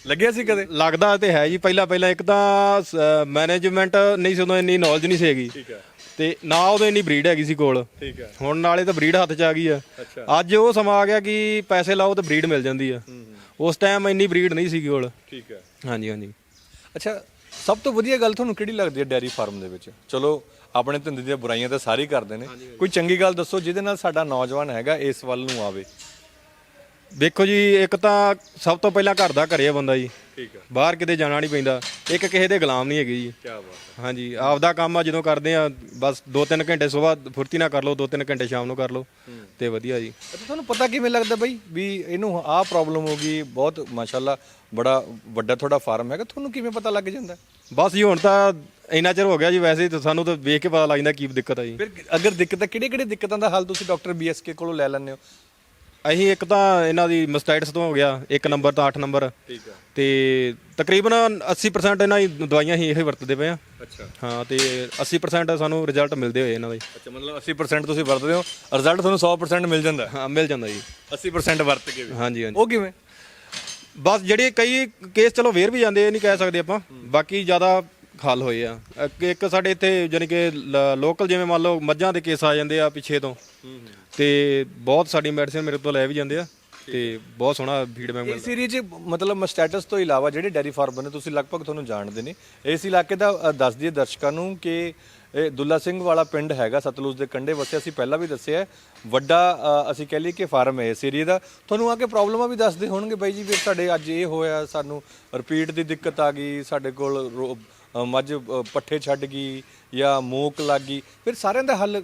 ਲੱਗਿਆ ਸੀ ਕਦੇ? ਲੱਗਦਾ ਤੇ ਹੈ ਜੀ। ਪਹਿਲਾਂ ਪਹਿਲਾਂ ਇੱਕ ਤਾਂ ਮੈਨੇਜਮੈਂਟ ਨਹੀਂ ਸੀ ਉਦੋਂ ਇੰਨੀ ਨੌਲੇਜ ਨਹੀਂ ਸੀ ਹੈਗੀ। ਠੀਕ ਹੈ। ਤੇ ਨਾ ਉਦੋਂ ਇੰਨੀ ਬਰੀਡ ਹੈਗੀ ਸੀ ਕੋਲ। ਠੀਕ ਹੈ। ਹੁਣ ਨਾਲੇ ਤਾਂ ਬਰੀਡ ਹੱਥ 'ਚ ਆ ਗਈ ਆ। ਅੱਜ ਉਹ ਸਮਾਂ ਆ ਗਿਆ ਕਿ ਪੈਸੇ ਲਾਓ ਤੇ ਬਰੀਡ ਮਿਲ ਜਾਂਦੀ ਆ। ਉਸ ਟਾਈਮ ਇੰਨੀ ਬਰੀਡ ਨਹੀਂ ਸੀ ਕੋਲ। ਠੀਕ ਹੈ। ਹਾਂਜੀ ਹਾਂਜੀ। ਅੱਛਾ ਸਭ ਤੋਂ ਵਧੀਆ ਗੱਲ ਤੁਹਾਨੂੰ ਕਿਹੜੀ ਲੱਗਦੀ ਹੈ ਡੈਰੀ ਫਾਰਮ ਦੇ ਵਿੱਚ? ਚਲੋ ਆਪਣੇ ਧੰਦੇ ਦੀਆਂ ਬੁਰਾਈਆਂ ਤਾਂ ਸਾਰੇ ਹੀ ਕਰਦੇ ਨੇ। ਕੋਈ ਚੰਗੀ ਗੱਲ ਦੱਸੋ ਜਿਹਦੇ ਨਾਲ ਸਾਡਾ ਨੌਜਵਾਨ ਹੈਗਾ ਇਸ ਵੱਲ ਨੂੰ ਆਵੇ। ਵੇਖੋ ਜੀ ਇੱਕ ਤਾਂ ਸਭ ਤੋਂ ਪਹਿਲਾਂ ਘਰ ਦਾ ਘਰੇ ਆ ਬੰਦਾ ਜੀ। ਠੀਕ ਹੈ ਬਾਹਰ ਕਿਤੇ ਜਾਣਾ ਨਹੀਂ ਪੈਂਦਾ। ਇੱਕ ਕਿਸੇ ਦੇ ਗੁਲਾਮ ਨਹੀਂ ਹੈਗੇ ਜੀ। ਕੀ ਬਾਤ ਹਾਂਜੀ ਆਪਦਾ ਕੰਮ ਆ ਜਦੋਂ ਕਰਦੇ ਆ ਬਸ 2-3 ਘੰਟੇ ਸਵੇਰ ਫੁਰਤੀ ਨਾਲ ਕਰ ਲਓ 2-3 ਘੰਟੇ ਸ਼ਾਮ ਨੂੰ ਕਰ ਲਓ ਤੇ ਵਧੀਆ ਜੀ। ਅੱਛਾ ਤੁਹਾਨੂੰ ਪਤਾ ਕਿਵੇਂ ਲੱਗਦਾ ਬਈ ਵੀ ਇਹਨੂੰ ਆਹ ਪ੍ਰੋਬਲਮ ਹੋ ਗਈ ਬਹੁਤ ਮਾਸ਼ਾਅੱਲਾ। ਬੜਾ ਵੱਡਾ ਤੁਹਾਡਾ ਫਾਰਮ ਹੈਗਾ ਤੁਹਾਨੂੰ ਕਿਵੇਂ ਪਤਾ ਲੱਗ ਜਾਂਦਾ? ਬਸ ਜੀ ਹੁਣ ਤਾਂ ਇੰਨਾ ਚਿਰ ਹੋ ਗਿਆ ਜੀ ਵੈਸੇ ਤਾਂ ਸਾਨੂੰ ਤਾਂ ਵੇਖ ਕੇ ਪਤਾ ਲੱਗ ਜਾਂਦਾ ਕੀ ਦਿੱਕਤ ਆ ਜੀ। ਫਿਰ ਅਗਰ ਦਿੱਕਤ ਕਿਹੜੇ ਕਿਹੜੇ ਦਿੱਕਤਾਂ ਦਾ ਹੱਲ ਤੁਸੀਂ ਡਾਕਟਰ ਬੀਐਸਕੇ ਕੋਲੋਂ ਲੈ ਲੈਂਦੇ ਹੋ? ਅਸੀਂ ਇੱਕ ਤਾਂ ਇਹਨਾਂ ਦੀ ਮਸਟਾਈਟਸ ਤੋਂ ਹੋ ਗਿਆ ਇੱਕ ਨੰਬਰ ਤਾਂ 8 ਨੰਬਰ। ਠੀਕ ਹੈ ਤੇ ਤਕਰੀਬਨ 80% ਇਹਨਾਂ ਦੀ ਦਵਾਈਆਂ ਹੀ ਇਹ ਵਰਤਦੇ ਪਏ ਆ। ਅੱਛਾ। ਹਾਂ ਤੇ 80% ਸਾਨੂੰ ਰਿਜ਼ਲਟ ਮਿਲਦੇ ਹੋਏ ਇਹਨਾਂ ਦੇ। ਅੱਛਾ ਮਤਲਬ 80% ਤੁਸੀਂ ਵਰਤਦੇ ਹੋ ਰਿਜ਼ਲਟ ਤੁਹਾਨੂੰ 100% ਮਿਲ ਜਾਂਦਾ। ਹਾਂ ਮਿਲ ਜਾਂਦਾ ਜੀ। 80% ਵਰਤ ਕੇ ਵੀ। ਹਾਂਜੀ ਹਾਂਜੀ। ਉਹ ਕਿਵੇਂ? ਬਸ ਜਿਹੜੇ ਕਈ ਕੇਸ ਚਲੋ ਫੇਰ ਵੀ ਜਾਂਦੇ ਇਹ ਨਹੀਂ ਕਹਿ ਸਕਦੇ ਆਪਾਂ। ਬਾਕੀ ਜ਼ਿਆਦਾ ਹੱਲ ਹੋਏ ਆ। ਇੱਕ- ਇੱਕ ਸਾਡੇ ਇੱਥੇ ਜਾਨੀ ਕਿ ਲੋਕਲ ਜਿਵੇਂ ਮੰਨ ਲਓ ਮੱਝਾਂ ਦੇ ਕੇਸ ਆ ਜਾਂਦੇ ਆ ਪਿੱਛੇ ਤੋਂ। ਤੇ ਬਹੁਤ ਸਾਡੀ ਮੈਡੀਸਿਨ ਮੇਰੇ ਤੋਂ ਲੈ ਵੀ ਜਾਂਦੇ ਆ। ਤੇ ਬਹੁਤ ਸੋਹਣਾ ਫੀਡਬੈਕ ਇਸ ਮਿਲਦਾ। ਏਰੀਏ 'ਚ ਮਤਲਬ ਮਸਟੈਟਸ ਤੋਂ ਇਲਾਵਾ ਜਿਹੜੇ ਡੈਰੀ ਫਾਰਮਰ ਨੇ ਤੁਸੀਂ ਲਗਭਗ ਤੁਹਾਨੂੰ ਜਾਣਦੇ ਨੇ। ਇਸ ਇਲਾਕੇ ਦਾ ਅ, ਦੱਸ ਦਈਏ ਦਰਸ਼ਕਾਂ ਨੂੰ ਕਿ ਇਹ ਦੁੱਲਾ ਸਿੰਘ ਵਾਲਾ ਪਿੰਡ ਹੈਗਾ ਸਤਲੁਜ ਦੇ ਕੰਢੇ ਵਸੇ ਅਸੀਂ ਪਹਿਲਾਂ ਵੀ ਦੱਸਿਆ ਹੈ। ਵੱਡਾ ਅ, ਅਸੀਂ ਕਹਿ ਲਈਏ ਕਿ ਫਾਰਮ ਹੈ ਇਸ ਏਰੀਏ ਦਾ। ਤੁਹਾਨੂੰ ਆ ਕੇ ਪ੍ਰੋਬਲਮਾਂ ਵੀ ਦੱਸਦੇ ਹੋਣਗੇ ਬਾਈ ਜੀ ਵੀ ਸਾਡੇ ਅੱਜ ਇਹ ਹੋਇਆ ਸਾਨੂੰ ਰਿਪੀਟ ਦੀ ਦਿੱਕਤ ਆ ਗਈ ਸਾਡੇ ਕੋਲ ਰੋ- ਅ, ਮੱਝ ਅ, ਪੱਠੇ ਛੱਡ ਗਈ ਜਾਂ ਮੋਕ ਲੱਗ ਗਈ। ਫਿਰ ਸਾਰਿਆਂ ਦਾ ਹੱਲ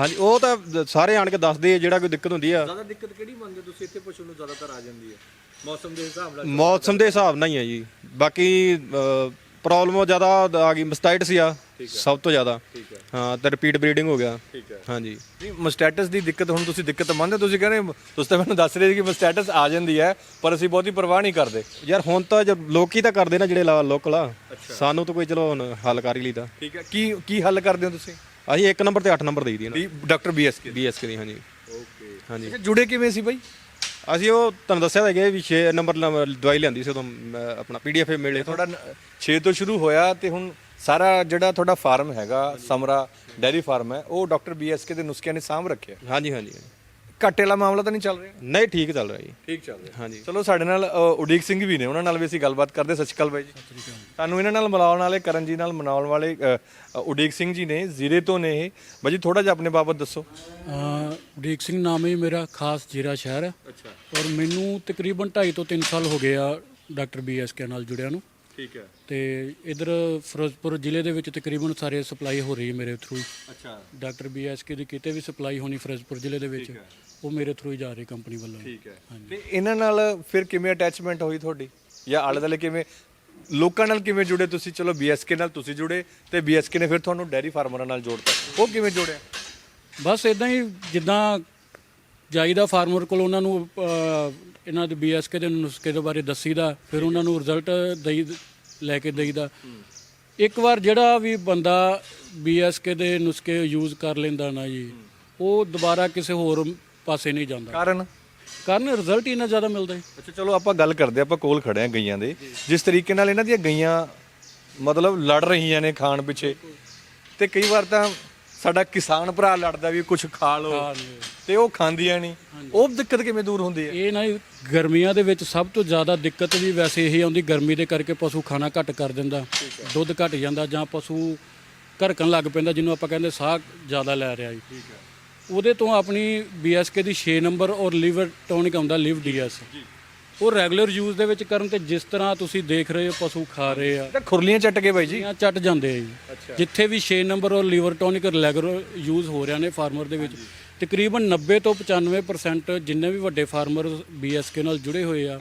ਹਾਂਜੀ ਉਹ ਤਾਂ ਸਾਰੇ ਆਣ ਕੇ ਦੱਸਦੇ ਆ ਜਿਹੜਾ ਕੋਈ ਦਿੱਕਤ ਹੁੰਦੀ ਆ। ਜ਼ਿਆਦਾ ਦਿੱਕਤ ਕਿਹੜੀ ਮੰਨਦੇ ਤੁਸੀਂ? ਇੱਥੇ ਪਸ਼ੂ ਨੂੰ ਜ਼ਿਆਦਾਤਰ ਆ ਜਾਂਦੀ ਹੈ ਮੌਸਮ ਦੇ ਹਿਸਾਬ ਨਾਲ ਮੌਸਮ ਦੇ ਹਿਸਾਬ ਨਾਲ ਹੀ ਆ ਜੀ। ਬਾਕੀ ਪ੍ਰੋਬਲਮ ਜ਼ਿਆਦਾ ਆ ਗਈ ਮਸਟਾਈਟਸ ਆ ਸਭ ਤੋਂ ਜ਼ਿਆਦਾ। ਠੀਕ ਹੈ ਹਾਂ ਤੇ ਰਿਪੀਟ ਬਰੀਡਿੰਗ ਹੋ ਗਿਆ। ਠੀਕ ਹੈ ਹਾਂਜੀ। ਨਹੀਂ ਮਸਟੈਟਸ ਦੀ ਦਿੱਕਤ ਹੁਣ ਤੁਸੀਂ ਦਿੱਕਤ ਮੰਨਦੇ ਹੋ? ਤੁਸੀਂ ਕਹਿੰਦੇ ਤੁਸੀਂ ਤਾਂ ਮੈਨੂੰ ਦੱਸ ਰਹੇ ਸੀ ਕਿ ਮਸਟੈਟਸ ਆ ਜਾਂਦੀ ਹੈ ਪਰ ਅਸੀਂ ਬਹੁਤੀ ਪਰਵਾਹ ਨਹੀਂ ਕਰਦੇ। ਯਾਰ ਹੁਣ ਤਾਂ ਜਦ ਲੋਕੀ ਤਾਂ ਕਰਦੇ ਨਾ ਜਿਹੜੇ ਲੋਕਲ ਆ। ਸਾਨੂੰ ਤਾਂ ਕੋਈ ਚਲੋ ਹੁਣ ਹੱਲ ਕਰ ਹੀ ਲਈਦਾ। ਠੀਕ ਹੈ ਕੀ ਕੀ ਹੱਲ ਕਰਦੇ ਹੋ ਤੁਸੀਂ? ਅਸੀਂ 1 ਨੰਬਰ ਤੇ 8 ਨੰਬਰ ਦੇਈਦੀ ਨਾ ਵੀ ਡਾਕਟਰ ਬੀਐਸਕੇ ਬੀਐਸਕੇ ਦੀ। ਹਾਂਜੀ। ਓਕੇ ਹਾਂਜੀ। ਜੁੜੇ ਕਿਵੇਂ ਸੀ ਬਾਈ? ਅਸੀਂ ਉਹ ਤੁਹਾਨੂੰ ਦੱਸਿਆ ਤਾਂ ਹੈਗਾ ਵੀ 6 ਨੰਬਰ ਦਵਾਈ ਲਿਆਂਦੀ ਸੀ ਉਦੋਂ ਆਪਣਾ ਪੀਡੀਐਫ ਮਿਲੇ ਤੁਹਾਡਾ 6 ਤੋਂ ਸ਼ੁਰੂ ਹੋਇਆ ਤੇ ਹੁਣ ਸਾਰਾ ਜਿਹੜਾ ਤੁਹਾਡਾ ਫਾਰਮ ਹੈਗਾ ਸਮਰਾ ਡੈਰੀ ਫਾਰਮ ਹੈ ਉਹ ਡਾਕਟਰ ਬੀਐਸਕੇ ਦੇ ਨੁਸਖਿਆਂ ਨੇ ਸਾਂਭ ਰੱਖਿਆ। ਹਾਂਜੀ ਹਾਂਜੀ। ਘਾਟੇ ਵਾਲਾ ਮਾਮਲਾ ਤਾਂ ਨਹੀਂ ਚੱਲ ਰਿਹਾ? ਨਹੀਂ ਠੀਕ ਚੱਲ ਰਿਹਾ ਜੀ। ਠੀਕ ਚੱਲ ਰਿਹਾ। ਹਾਂਜੀ। ਚਲੋ ਸਾਡੇ ਨਾਲ ਅ, ਉਡੀਕ ਸਿੰਘ ਵੀ ਨੇ ਉਹਨਾਂ ਨਾਲ ਵੀ ਅਸੀਂ ਗੱਲਬਾਤ ਕਰਦੇ ਸਤਿ ਸ਼੍ਰੀ ਅਕਾਲ ਬਾਈ ਜੀ। ਤੁਹਾਨੂੰ ਇਹਨਾਂ ਨਾਲ ਮਿਲਾਉਣ ਵਾਲੇ ਕਰਨ ਜੀ ਨਾਲ ਮਿਲਾਉਣ ਵਾਲੇ ਅ, ਅ, ਉਡੀਕ ਸਿੰਘ ਜੀ ਨੇ ਜ਼ੀਰੇ ਤੋਂ ਨੇ ਇਹ। ਬਾਈ ਜੀ ਥੋੜਾ ਜਿਹਾ ਆਪਣੇ ਬਾਬਤ ਦੱਸੋ। ਉਡੀਕ ਸਿੰਘ ਨਾਮ ਹੈ ਮੇਰਾ ਖਾਸ ਜੀਰਾ ਸ਼ਹਿਰ ਹੈ। ਅੱਛਾ। ਔਰ ਮੈਨੂੰ ਤਕਰੀਬਨ 2.5 ਤੋਂ 3 ਸਾਲ ਹੋ ਗਏ ਆ ਡਾਕਟਰ ਬੀਐਸਕੇ ਨਾਲ ਜੁੜਿਆ ਨੂੰ। ਠੀਕ ਹੈ। ਤੇ ਇਧਰ ਫਿਰੋਜ਼ਪੁਰ ਜ਼ਿਲ੍ਹੇ ਦੇ ਵਿੱਚ ਤਕਰੀਬਨ ਸਾਰੇ ਸਪਲਾਈ ਹੋ ਰਹੀ ਹੈ ਮੇਰੇ ਥਰੂ ਅੱਛਾ। ਡਾਕਟਰ ਬੀਐਸਕੇ ਦੀ ਕਿਤੇ ਵੀ ਸਪਲਾਈ ਹੋਣੀ ਫਿਰੋਜ਼ਪੁਰ ਜ਼ਿਲ੍ਹੇ ਦੇ ਵਿੱਚ ਉਹ ਮੇਰੇ ਥਰੂ ਹੀ ਜਾ ਰਹੀ ਕੰਪਨੀ ਵੱਲੋਂ। ਠੀਕ ਹੈ। ਤੇ ਇਹਨਾਂ ਨਾਲ ਫਿਰ ਕਿਵੇਂ ਅਟੈਚਮੈਂਟ ਹੋਈ ਤੁਹਾਡੀ? ਜਾਂ ਆਲੇ ਦੁਆਲੇ ਕਿਵੇਂ ਲੋਕਾਂ ਨਾਲ ਕਿਵੇਂ ਜੁੜੇ ਤੁਸੀਂ? ਚਲੋ ਬੀਐਸਕੇ ਨਾਲ ਤੁਸੀਂ ਜੁੜੇ ਤੇ ਬੀਐਸਕੇ ਨੇ ਫਿਰ ਤੁਹਾਨੂੰ ਡੈਰੀ ਫਾਰਮਰਾਂ ਨਾਲ ਜੋੜਤਾ। ਉਹ ਕਿਵੇਂ ਜੋੜਿਆ? ਬਸ ਇਦਾਂ ਹੀ ਜਿੱਦਾਂ ਜਾਈਦਾ ਫਾਰਮਰ ਕੋਲ ਉਹਨਾਂ ਨੂੰ ਅਹ, ਇਹਨਾਂ ਦੇ ਬੀਐਸਕੇ ਦੇ ਨੁਸਖੇ ਦੇ ਬਾਰੇ ਦੱਸੀਦਾ ਫਿਰ ਉਹਨਾਂ ਨੂੰ ਰਿਜ਼ਲਟ ਦੇਈ ਲੈ ਕੇ ਦੇਈਦਾ। ਇੱਕ ਵਾਰ ਜਿਹੜਾ ਵੀ ਬੰਦਾ ਬੀਐਸਕੇ ਦੇ ਨੁਸਖੇ ਯੂਜ਼ ਕਰ ਲੈਂਦਾ ਨਾ ਜੀ ਉਹ ਦੁਬਾਰਾ ਕਿਸੇ ਹੋਰ ਪਾਸੇ ਨਹੀਂ ਜਾਂਦਾ। ਕਾਰਨ? ਕਾਰਨ ਰਿਜ਼ਲਟ ਹੀ ਇੰਨਾ ਜ਼ਿਆਦਾ ਮਿਲਦਾ ਹੈ ਅੱਛਾ ਚਲੋ ਆਪਾਂ ਗੱਲ ਕਰਦੇ ਹਾਂ, ਆਪਾਂ ਕੋਲ ਖੜੇ ਆ ਗਈਆਂ ਦੇ। ਜਿਸ ਤਰੀਕੇ ਨਾਲ ਇਹਨਾਂ ਦੀਆਂ ਗਈਆਂ ਮਤਲਬ ਲੜ ਰਹੀਆਂ ਨੇ ਖਾਣ ਪਿੱਛੇ ਤੇ ਕਈ ਵਾਰ ਤਾਂ ਸਾਡਾ ਕਿਸਾਨ ਭਰਾ ਲੜਦਾ ਵੀ ਕੁਝ ਖਾ ਲਓ ਤੇ ਉਹ ਖਾਂਦੀਆਂ ਨਹੀਂ। ਉਹ ਦਿੱਕਤ ਕਿਵੇਂ ਦੂਰ ਹੁੰਦੀ ਹੈ? ਇਹ ਨਾ ਜੀ, ਗਰਮੀਆਂ ਦੇ ਵਿੱਚ ਸਭ ਤੋਂ ਜ਼ਿਆਦਾ ਦਿੱਕਤ ਵੀ ਵੈਸੇ ਇਹੀ ਆਉਂਦੀ ਗਰਮੀ ਦੇ ਕਰਕੇ ਪਸ਼ੂ ਖਾਣਾ ਘੱਟ ਕਰ ਦਿੰਦਾ ਦੁੱਧ ਘਟ ਜਾਂਦਾ ਜਾਂ ਪਸ਼ੂ ਘਰਕਣ ਲੱਗ ਪੈਂਦਾ ਜਿਹਨੂੰ ਆਪਾਂ ਕਹਿੰਦੇ ਸਾਹ ਜ਼ਿਆਦਾ ਲੈ ਰਿਹਾ ਜੀ। ਉਹਦੇ ਤੋਂ ਆਪਣੀ BSK ਦੀ 6 ਨੰਬਰ ਔਰ ਲਿਵਰ ਟੋਨਿਕ ਆਉਂਦਾ ਲਿਵ ਡੀਐਸ ਉਹ ਰੈਗੂਲਰ ਯੂਜ਼ ਦੇ ਵਿੱਚ ਕਰਨ ਤੇ ਜਿਸ ਤਰ੍ਹਾਂ ਤੁਸੀਂ ਦੇਖ ਰਹੇ ਹੋ ਪਸ਼ੂ ਖਾ ਰਹੇ ਆ। ਤਾਂ ਖੁਰਲੀਆਂ ਚੱਟ ਗਏ ਬਾਈ ਜੀ। ਜਾਂ ਚੱਟ ਜਾਂਦੇ ਆ ਜੀ। ਜਿੱਥੇ ਵੀ 6 ਨੰਬਰ ਔਰ ਲਿਵਰ ਟੋਨਿਕ ਰੈਗੂਲਰ ਯੂਜ਼ ਹੋ ਰਿਹਾ ਨੇ ਫਾਰਮਰ ਦੇ ਵਿੱਚ। ਤਕਰੀਬਨ 90 ਤੋਂ 95% ਜਿੰਨੇ ਵੀ ਵੱਡੇ ਫਾਰਮਰ BSK ਨਾਲ ਜੁੜੇ ਹੋਏ ਆ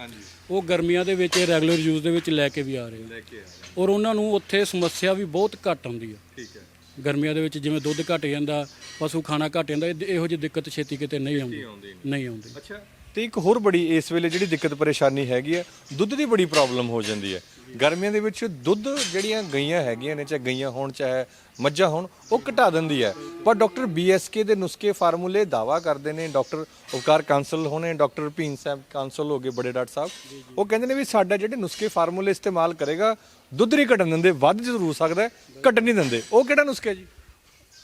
ਉਹ ਗਰਮੀਆਂ ਦੇ ਵਿੱਚ ਰੈਗੂਲਰ ਯੂਜ਼ ਦੇ ਵਿੱਚ ਲੈ ਕੇ ਵੀ ਆ ਰਹੇ ਆ। ਕੇ ਔਰ ਉਹਨਾਂ ਨੂੰ ਉੱਥੇ ਸਮੱਸਿਆ ਵੀ ਬਹੁਤ ਘੱਟ ਆਉਂਦੀ ਆ। ਠੀਕ ਹੈ। ਗਰਮੀਆਂ ਦੇ ਵਿੱਚ ਜਿਵੇਂ ਦੁੱਧ ਘਟ ਜਾਂਦਾ ਪਸ਼ੂ ਖਾਣਾ ਘਟ ਜਾਂਦਾ ਇਹੋ ਜਿਹੀ ਦਿੱਕਤ ਛੇਤੀ ਕਿਤੇ ਨਹੀਂ ਆਉਂਦੀ। ਨਹੀਂ ਆਉਂਦੀ। ਅੱਛਾ। ਤੇ ਇੱਕ ਹੋਰ ਬੜੀ ਇਸ ਵੇਲੇ ਜਿਹੜੀ ਦਿੱਕਤ ਪਰੇਸ਼ਾਨੀ ਹੈਗੀ ਹੈ ਦੁੱਧ ਦੀ ਬੜੀ ਪ੍ਰੋਬਲਮ ਹੋ ਜਾਂਦੀ ਹੈ। ਗਰਮੀਆਂ ਦੇ ਵਿੱਚ ਦੁੱਧ ਜਿਹੜੀਆਂ ਗਈਆਂ ਹੈਗੀਆਂ ਨੇ ਚਾਹੇ ਗਈਆਂ ਹੋਣ ਚਾਹੇ ਮੱਝਾਂ ਹੋਣ ਉਹ ਘਟਾ ਦਿੰਦੀ ਹੈ। ਪਰ ਡਾਕਟਰ ਬੀਐਸਕੇ ਦੇ ਨੁਸਖੇ ਫਾਰਮੂਲੇ ਦਾਵਾ ਕਰਦੇ ਨੇ ਡਾਕਟਰ ਉਪਕਾਰ ਕਾਂਸਲ ਹੋਣੇ ਡਾਕਟਰ ਭੀਨ ਸਾਹਿਬ ਕਾਂਸਲ ਹੋ ਗਏ ਬੜੇ ਡਾਕਟਰ ਸਾਹਿਬ। ਉਹ ਕਹਿੰਦੇ ਨੇ ਵੀ ਸਾਡਾ ਜਿਹੜੇ ਨੁਸਖੇ ਫਾਰਮੂਲੇ ਇਸਤੇਮਾਲ ਕਰੇਗਾ ਦੁੱਧ ਨਹੀਂ ਘਟਣ ਦਿੰਦੇ ਵੱਧ ਜ਼ਰੂਰ ਸਕਦਾ ਹੈ, ਨਹੀਂ ਦਿੰਦੇ। ਉਹ ਕਿਹੜਾ ਨੁਸਖਾ ਜੀ?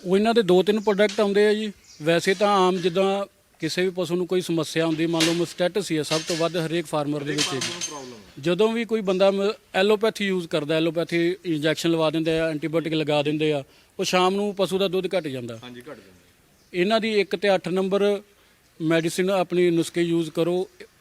ਉਹ ਇਹਨਾਂ ਦੇ ਦੋ ਤਿੰਨ ਪ੍ਰੋਡਕਟ ਆਉਂਦੇ ਆ ਜੀ। ਵੈਸੇ ਤਾਂ ਆਮ ਜਿੱਦਾਂ ਕਿਸੇ ਵੀ ਪਸ਼ੂ ਨੂੰ ਕੋਈ ਸਮੱਸਿਆ ਆਉਂਦੀ ਮੰਨ ਲਓ ਮਸਟੈਟਸ ਹੀ ਹੈ ਸਭ ਤੋਂ ਵੱਧ ਹਰੇਕ ਫਾਰਮਰ ਦੇ ਵਿੱਚ ਹੈਗੀ। ਜਦੋਂ ਵੀ ਕੋਈ ਬੰਦਾ ਐਲੋਪੈਥੀ ਯੂਜ਼ ਕਰਦਾ ਐਲੋਪੈਥੀ ਇੰਜੈਕਸ਼ਨ ਲਵਾ ਦਿੰਦੇ ਆ ਐਂਟੀਬਾਇਓਟਿਕ ਲਗਾ ਦਿੰਦੇ ਆ ਉਹ ਸ਼ਾਮ ਨੂੰ ਪਸ਼ੂ ਦਾ ਦੁੱਧ ਘਟ ਜਾਂਦਾ। ਹਾਂਜੀ ਘਟ ਜਾਂਦਾ। ਇਹਨਾਂ ਦੀ 1 ਤੇ 8 ਨੰਬਰ ਮੈਡੀਸਿਨ ਆਪਣੀ ਨੁਸਖੇ ਯੂਜ਼ ਕਰੋ।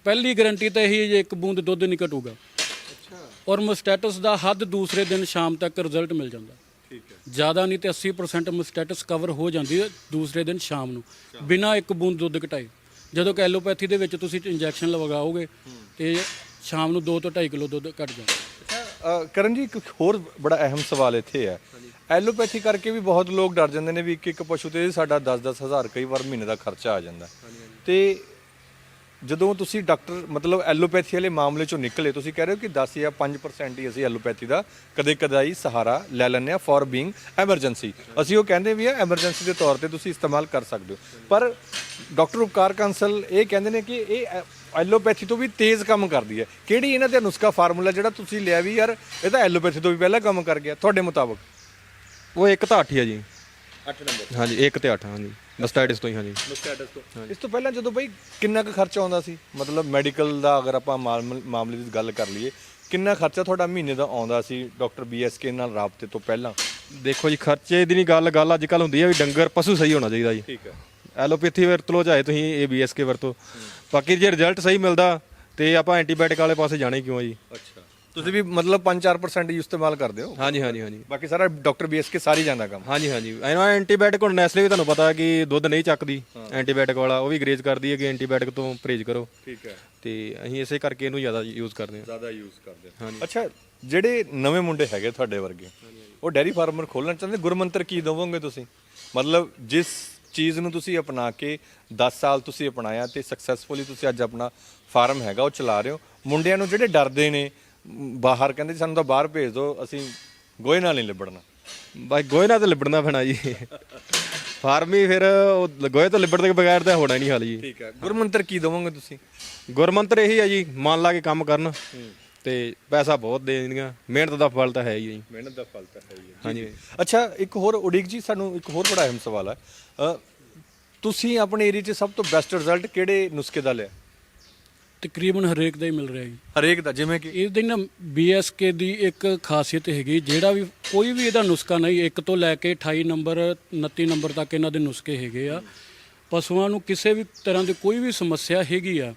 ਪਹਿਲੀ ਗਾਰੰਟੀ ਤਾਂ ਇਹੀ ਹੈ ਜੇ ਇੱਕ ਬੂੰਦ ਦੁੱਧ ਨਹੀਂ ਘਟੂਗਾ ਅੱਛਾ। ਔਰ ਮਸਟੈਟਸ ਦਾ ਹੱਦ ਦੂਸਰੇ ਦਿਨ ਸ਼ਾਮ ਤੱਕ ਰਿਜ਼ਲਟ ਮਿਲ ਜਾਂਦਾ। ਠੀਕ ਹੈ। ਜ਼ਿਆਦਾ ਨਹੀਂ ਤੇ 80% ਮਸਟੈਟਸ ਕਵਰ ਹੋ ਜਾਂਦੀ ਹੈ ਦੂਸਰੇ ਦਿਨ ਸ਼ਾਮ ਨੂੰ। ਬਿਨਾਂ ਇੱਕ ਬੂੰਦ ਦੁੱਧ ਘਟਾਏ। ਜਦੋਂ ਕਿ ਐਲੋਪੈਥੀ ਦੇ ਵਿੱਚ ਤੁਸੀਂ ਇੰਜੈਕਸ਼ਨ ਲਗਾਓਗੇ ਤੇ ਸ਼ਾਮ ਨੂੰ 2 ਤੋਂ 2.5 ਕਿਲੋ ਦੁੱਧ ਘਟ ਜਾਂਦਾ। ਕਰਨ ਜੀ ਇੱਕ ਹੋਰ ਬੜਾ ਅਹਿਮ ਸਵਾਲ ਇੱਥੇ ਹੈ। ਐਲੋਪੈਥੀ ਕਰਕੇ ਵੀ ਬਹੁਤ ਲੋਕ ਡਰ ਜਾਂਦੇ ਨੇ ਵੀ ਇੱਕ ਇੱਕ ਪਸ਼ੂ ਤੇ ਸਾਡਾ 10-10 ਹਜ਼ਾਰ ਕਈ ਵਾਰ ਮਹੀਨੇ ਦਾ ਖਰਚਾ ਆ ਜਾਂਦਾ। ਤੇ ਜਦੋਂ ਤੁਸੀਂ ਡਾਕਟਰ, ਮਤਲਬ ਐਲੋਪੈਥੀ ਵਾਲੇ ਮਾਮਲੇ ਚੋਂ ਨਿਕਲੇ, ਤੁਸੀਂ ਕਹਿ ਰਹੇ ਹੋ ਕਿ 10 ਜਾਂ 5% ਹੀ ਅਸੀਂ ਐਲੋਪੈਥੀ ਦਾ ਕਦੇ ਕਦਾਈ ਸਹਾਰਾ ਲੈ ਲੈਂਦੇ ਆ ਫॉर ਬੀਇੰਗ ਐਮਰਜੈਂਸੀ ਅਸੀਂ ਉਹ ਕਹਿੰਦੇ ਵੀ ਆ ਐਮਰਜੈਂਸੀ ਦੇ ਤੌਰ ਤੇ ਤੁਸੀਂ ਇਸਤੇਮਾਲ ਕਰ ਸਕਦੇ ਹੋ। ਪਰ ਡਾਕਟਰ ਉਪਕਾਰ ਕਾਂਸਲ ਇਹ ਕਹਿੰਦੇ ਨੇ ਕਿ ਇਹ ਐਲੋਪੈਥੀ ਤੋਂ ਵੀ ਤੇਜ਼ ਕੰਮ ਕਰਦੀ ਹੈ। ਕਿਹੜੀ ਇਹਨਾਂ ਦਾ ਨੁਸਖਾ ਫਾਰਮੂਲਾ ਜਿਹੜਾ ਤੁਸੀਂ ਲਿਆ ਵੀ ਯਾਰ, ਇਹ ਤਾਂ ਐਲੋਪੈਥੀ ਤੋਂ ਵੀ ਪਹਿਲਾਂ ਕੰਮ ਕਰ ਗਿਆ, ਤੁਹਾਡੇ ਮੁਤਾਬਕ? ਉਹ ਇੱਕ ਤਾਂ 8 ਹੀ ਜੀ। 8 ਨੰਬਰ। ਹਾਂਜੀ 1 ਤੇ 8 ਹਾਂਜੀ। ਮਸਟੈਟਿਸ ਤੋਂ ਹੀ ਹਾਂਜੀ। ਸਟੇਟਸ ਤੋਂ। ਇਸ ਤੋਂ ਪਹਿਲਾਂ ਜਦੋਂ ਬਈ ਕਿੰਨਾ ਕੁ ਖਰਚਾ ਆਉਂਦਾ ਸੀ? ਮਤਲਬ ਮੈਡੀਕਲ ਦਾ ਅਗਰ ਆਪਾਂ ਮਾਲ- ਮਾਮਲੇ ਦੀ ਗੱਲ ਕਰ ਲਈਏ ਕਿੰਨਾ ਖਰਚਾ ਤੁਹਾਡਾ ਮਹੀਨੇ ਦਾ ਆਉਂਦਾ ਸੀ ਡਾਕਟਰ ਬੀਐਸਕੇ ਨਾਲ ਰਾਬਤੇ ਤੋਂ ਪਹਿਲਾਂ? ਦੇਖੋ ਜੀ ਖਰਚੇ ਦੀ ਨਹੀਂ ਗੱਲ ਗੱਲ ਅੱਜ ਕੱਲ ਹੁੰਦੀ ਹੈ ਵੀ ਡੰਗਰ ਪਸ਼ੂ ਸਹੀ ਹੋਣਾ ਚਾਹੀਦਾ ਜੀ। ਠੀਕ ਹੈ। ਐਲੋਪੈਥੀ ਵਰਤ ਲਓ ਚਾਹੇ ਤੁਸੀਂ ਏਬੀਐਸਕੇ ਵਰਤੋ। ਬਾਕੀ ਜੇ ਰਿਜ਼ਲਟ ਸਹੀ ਮਿਲਦਾ ਤੇ ਆਪਾਂ ਐਂਟੀਬਾਇਓਟਿਕ ਵਾਲੇ ਪਾਸੇ ਜਾਣਾ ਹੀ ਕਿਉਂ ਆ ਜੀ? ਅੱਛਾ। ਤੁਸੀਂ ਵੀ ਮਤਲਬ 5-4% ਹੀ ਇਸਤੇਮਾਲ ਕਰਦੇ ਹੋ? ਹਾਂਜੀ ਹਾਂਜੀ ਹਾਂਜੀ। ਬਾਕੀ ਸਾਰਾ ਡਾਕਟਰ ਬੀਐਸਕੇ ਸਾਰੀ ਜਾਂਦਾ ਕੰਮ। ਹਾਂਜੀ ਹਾਂਜੀ। ਇਹਨਾਂ ਐਂਟੀਬਾਇਓਟਿਕ ਹੁਣ ਨੈਸਲੇ ਵੀ ਤੁਹਾਨੂੰ ਪਤਾ ਹੈ ਕਿ ਦੁੱਧ ਨਹੀਂ ਚੱਕਦੀ ਐਂਟੀਬਾਇਓਟਿਕ ਵਾਲਾ ਉਹ ਵੀ ਗਰੇਜ ਕਰਦੀ ਹੈ ਕਿ ਐਂਟੀਬਾਇਓਟਿਕ ਤੋਂ ਪਰਹੇਜ਼ ਕਰੋ। ਠੀਕ ਹੈ। ਤੇ ਅਸੀਂ ਇਸੇ ਕਰਕੇ ਇਹਨੂੰ ਜ਼ਿਆਦਾ ਯੂਜ਼ ਕਰਦੇ ਹਾਂ। ਜ਼ਿਆਦਾ ਯੂਜ਼ ਕਰਦੇ ਅੱਛਾ ਜਿਹੜੇ ਨਵੇਂ ਮੁੰਡੇ ਹੈਗੇ ਤੁਹਾਡੇ ਵਰਗੇ ਉਹ ਡੈਰੀ ਫਾਰਮਰ ਖੋਲਣਾ ਚਾਹੁੰਦੇ? ਗੁਰਮੰਤਰ ਕੀ ਦਵੋਗੇ ਤੁਸੀਂ? ਮਤਲਬ ਜਿਸ ਚੀਜ਼ ਨੂੰ ਤੁਸੀਂ ਅਪਣਾ ਕੇ 10 ਸਾਲ ਤੁਸੀਂ ਅਪਣਾਇਆ ਤੇ ਸਕਸੈਸਫੁਲੀ ਤੁਸੀਂ ਅੱਜ ਆਪਣਾ ਫਾਰਮ ਹੈਗਾ ਉਹ ਚਲਾ ਰਹੇ ਹੋ। ਮੁੰਡਿਆਂ ਨੂੰ ਜਿਹੜੇ ਡਰਦੇ ਨੇ ਬਾਹਰ ਕਹਿੰਦੇ ਸਾਨੂੰ ਤਾਂ ਬਾਹਰ ਭੇਜ ਦਿਓ ਅਸੀਂ ਗੋਏ ਨਾਲ ਨਹੀਂ ਲਿਬੜਨਾ। ਬਾਈ ਗੋਏ ਨਾਲ ਤਾਂ ਲਿਬੜਨਾ ਪੈਣਾ ਜੀ। ਫਾਰਮੀ ਫਿਰ ਉਹ ਗੋਏ ਤੋਂ ਲਿਬੜ ਦੇ ਬਗੈਰ ਤਾਂ ਹੋਣਾ ਹੀ ਨਹੀਂ ਹਾਲ ਜੀ। ਠੀਕ ਹੈ ਗੁਰਮੰਤਰ ਕੀ ਦਵੋਗੇ ਤੁਸੀਂ? ਗੁਰਮੰਤਰ ਇਹੀ ਹੈ ਜੀ ਮਨ ਲਾ ਕੇ ਕੰਮ ਕਰਨ। ਤੇ ਪੈਸਾ ਬਹੁਤ ਦੇ ਦੇਣਗੀਆਂ ਮਿਹਨਤ ਦਾ ਫਲ ਤਾਂ ਹੈ ਹੀ ਹੈ ਜੀ। ਮਿਹਨਤ ਦਾ ਫਲ ਤਾਂ ਹੈ ਹੀ ਹਾਂਜੀ। ਅੱਛਾ ਇੱਕ ਹੋਰ ਉਡੀਕ ਜੀ ਸਾਨੂੰ ਇੱਕ ਹੋਰ ਬੜਾ ਅਹਿਮ ਸਵਾਲ ਹੈ। ਅ, ਤੁਸੀਂ ਆਪਣੇ ਏਰੀਆ 'ਚ ਸਭ ਤੋਂ ਬੈਸਟ ਰਿਜ਼ਲਟ ਕਿਹੜੇ ਨੁਸਖੇ ਦਾ ਲਿਆ? ਤਕਰੀਬਨ ਹਰੇਕ ਦਾ ਹੀ ਮਿਲ ਰਿਹਾ ਜੀ। ਹਰੇਕ ਦਾ ਜਿਵੇਂ ਕਿ ਇਸ ਦੀ ਨਾ ਬੀਐਸਕੇ ਦੀ ਇੱਕ ਖਾਸੀਅਤ ਹੈਗੀ ਜਿਹੜਾ ਵੀ ਕੋਈ ਵੀ ਇਹਦਾ ਨੁਸਖਾ ਨਹੀਂ ਇੱਕ ਤੋਂ ਲੈ ਕੇ 28 ਨੰਬਰ 29 ਨੰਬਰ ਤੱਕ ਇਹਨਾਂ ਦੇ ਨੁਸਖੇ ਹੈਗੇ ਆ। ਪਸ਼ੂਆਂ ਨੂੰ ਕਿਸੇ ਵੀ ਤਰ੍ਹਾਂ ਦੀ ਕੋਈ ਵੀ ਸਮੱਸਿਆ ਹੈਗੀ ਆ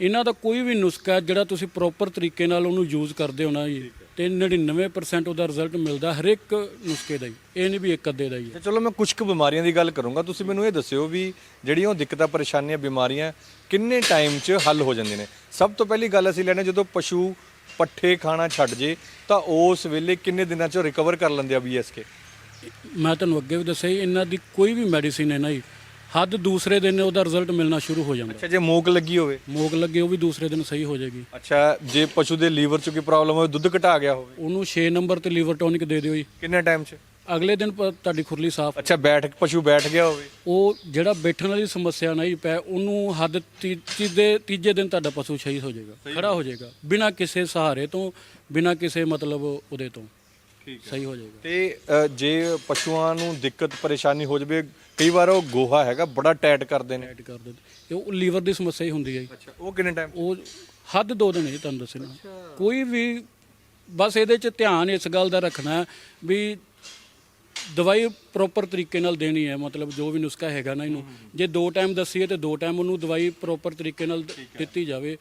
ਇਹਨਾਂ ਦਾ ਕੋਈ ਵੀ ਨੁਸਖਾ ਜਿਹੜਾ ਤੁਸੀਂ ਪ੍ਰੋਪਰ ਤਰੀਕੇ ਨਾਲ ਉਹਨੂੰ ਯੂਜ਼ ਕਰਦੇ ਹੋ ਨਾ ਜੀ ਤੇ 99% ਉਹਦਾ ਰਿਜ਼ਲਟ ਮਿਲਦਾ ਹਰੇਕ ਨੁਸਖੇ ਦਾ ਹੀ। ਇਹ ਨਹੀਂ ਵੀ ਇੱਕ ਅੱਧੇ ਦਾ ਹੀ ਹੈ। ਤੇ ਚਲੋ ਮੈਂ ਕੁਝ ਕੁ ਬਿਮਾਰੀਆਂ ਦੀ ਗੱਲ ਕਰੂੰਗਾ। ਤੁਸੀਂ ਮੈਨੂੰ ਇਹ ਦੱਸਿਓ ਵੀ ਜਿਹੜੀਆਂ ਉਹ ਦਿੱਕਤਾਂ ਪਰੇਸ਼ਾਨੀਆਂ ਬਿਮਾਰੀਆਂ ਕਿੰਨੇ ਟਾਈਮ 'ਚ ਹੱਲ ਹੋ ਜਾਂਦੀਆਂ ਨੇ? ਸਭ ਤੋਂ ਪਹਿਲੀ ਗੱਲ ਅਸੀਂ ਲੈਣੇ ਜਦੋਂ ਪਸ਼ੂ ਪੱਠੇ ਖਾਣਾ ਛੱਡ ਜੇ ਤਾਂ ਉਸ ਵੇਲੇ ਕਿੰਨੇ ਦਿਨਾਂ 'ਚ ਰਿਕਵਰ ਕਰ ਲੈਂਦੇ ਆ ਬੀਐਸਕੇ ਮੈਂ ਤੁਹਾਨੂੰ ਅੱਗੇ ਵੀ ਦੱਸਿਆ ਜੀ, ਇਹਨਾਂ ਦੀ ਕੋਈ ਵੀ ਮੈਡੀਸਿਨ ਹੈ ਨਾ ਜੀ ਹੱਦ ਦੂਸਰੇ ਦਿਨ ਉਹਦਾ ਰਿਜ਼ਲਟ ਮਿਲਣਾ ਸ਼ੁਰੂ ਹੋ ਜਾਂਦਾ। ਅੱਛਾ ਜੇ ਮੂਕ ਲੱਗੀ ਹੋਵੇ। ਮੋਕ ਲੱਗੇ ਉਹ ਵੀ ਦੂਸਰੇ ਦਿਨ ਸਹੀ ਹੋ ਜਾਏਗੀ। ਅੱਛਾ ਜੇ ਪਸ਼ੂ ਦੇ ਲੀਵਰ 'ਚ ਕੋਈ ਪ੍ਰੋਬਲਮ ਹੋਵੇ ਦੁੱਧ ਘਟਾ ਗਿਆ ਹੋਵੇ। ਉਹਨੂੰ 6 ਨੰਬਰ ਤੇ ਲੀਵਰ ਟੌਨਿਕ ਦੇ ਦਿਓ ਜੀ। ਕਿੰਨੇ ਟਾਈਮ 'ਚ? ਅਗਲੇ ਦਿਨ ਪ- ਤੁਹਾਡੀ ਖੁਰਲੀ ਸਾਫ਼। ਅੱਛਾ ਬੈਠ ਪਸ਼ੂ ਬੈਠ ਗਿਆ ਹੋਵੇ। ਉਹ ਜਿਹੜਾ ਬੈਠਣ ਵਾਲੀ ਸਮੱਸਿਆ ਨਹੀਂ ਪੈ ਉਹਨੂੰ ਹੱਦ ਤੀ- ਤੀਜੇ ਤੀਜੇ ਦਿਨ ਤੁਹਾਡਾ ਪਸ਼ੂ ਸਹੀ ਹੋ ਜਾਏਗਾ ਖੜਾ ਹੋ ਜਾਏਗਾ ਬਿਨਾਂ ਕਿਸੇ ਸਹਾਰੇ ਤੋਂ ਬਿਨਾਂ ਕਿਸੇ ਮਤਲਬ ਉਹਦੇ ਤੋਂ ਸਹੀ ਹੋ ਜਾਏਗਾ। ਤੇ ਅ, ਜੇ ਪਸ਼ੂਆਂ ਨੂੰ ਦਿੱਕਤ ਪਰੇਸ਼ਾਨੀ ਹੋ ਜਾਵੇ ਕਈ ਵਾਰ ਉਹ ਗੋਹਾ ਹੈਗਾ ਬੜਾ ਟਾਈਟ ਕਰਦੇ ਨੇ। ਐਡ ਕਰ ਦਿੰਦੇ ਉਹ ਲੀਵਰ ਦੀ ਸਮੱਸਿਆ ਹੀ ਹੁੰਦੀ ਹੈ ਜੀ। ਅੱਛਾ ਉਹ ਕਿੰਨੇ ਟਾਈਮ? ਉਹ ਹੱਦ ਦੋ ਦਿਨ ਹੀ ਤੁਹਾਨੂੰ ਦੱਸਣਾ ਕੋਈ ਵੀ ਬਸ ਇਹਦੇ ਚ ਧਿਆਨ ਇਸ ਗੱਲ ਦਾ ਰੱਖਣਾ ਵੀ ਦਵਾਈ ਪ੍ਰੋਪਰ ਤਰੀਕੇ ਨਾਲ ਦੇਣੀ ਹੈ ਮਤਲਬ ਜੋ ਵੀ ਨੁਸਖਾ ਹੈਗਾ ਨਾ ਇਹਨੂੰ। ਜੇ ਦੋ ਟਾਈਮ ਦੱਸੀਏ ਤੇ ਦੋ ਟਾਈਮ ਉਹਨੂੰ ਦਵਾਈ ਪ੍ਰੋਪਰ ਤਰੀਕੇ ਨਾਲ ਦਿੱਤੀ ਜਾਵੇ।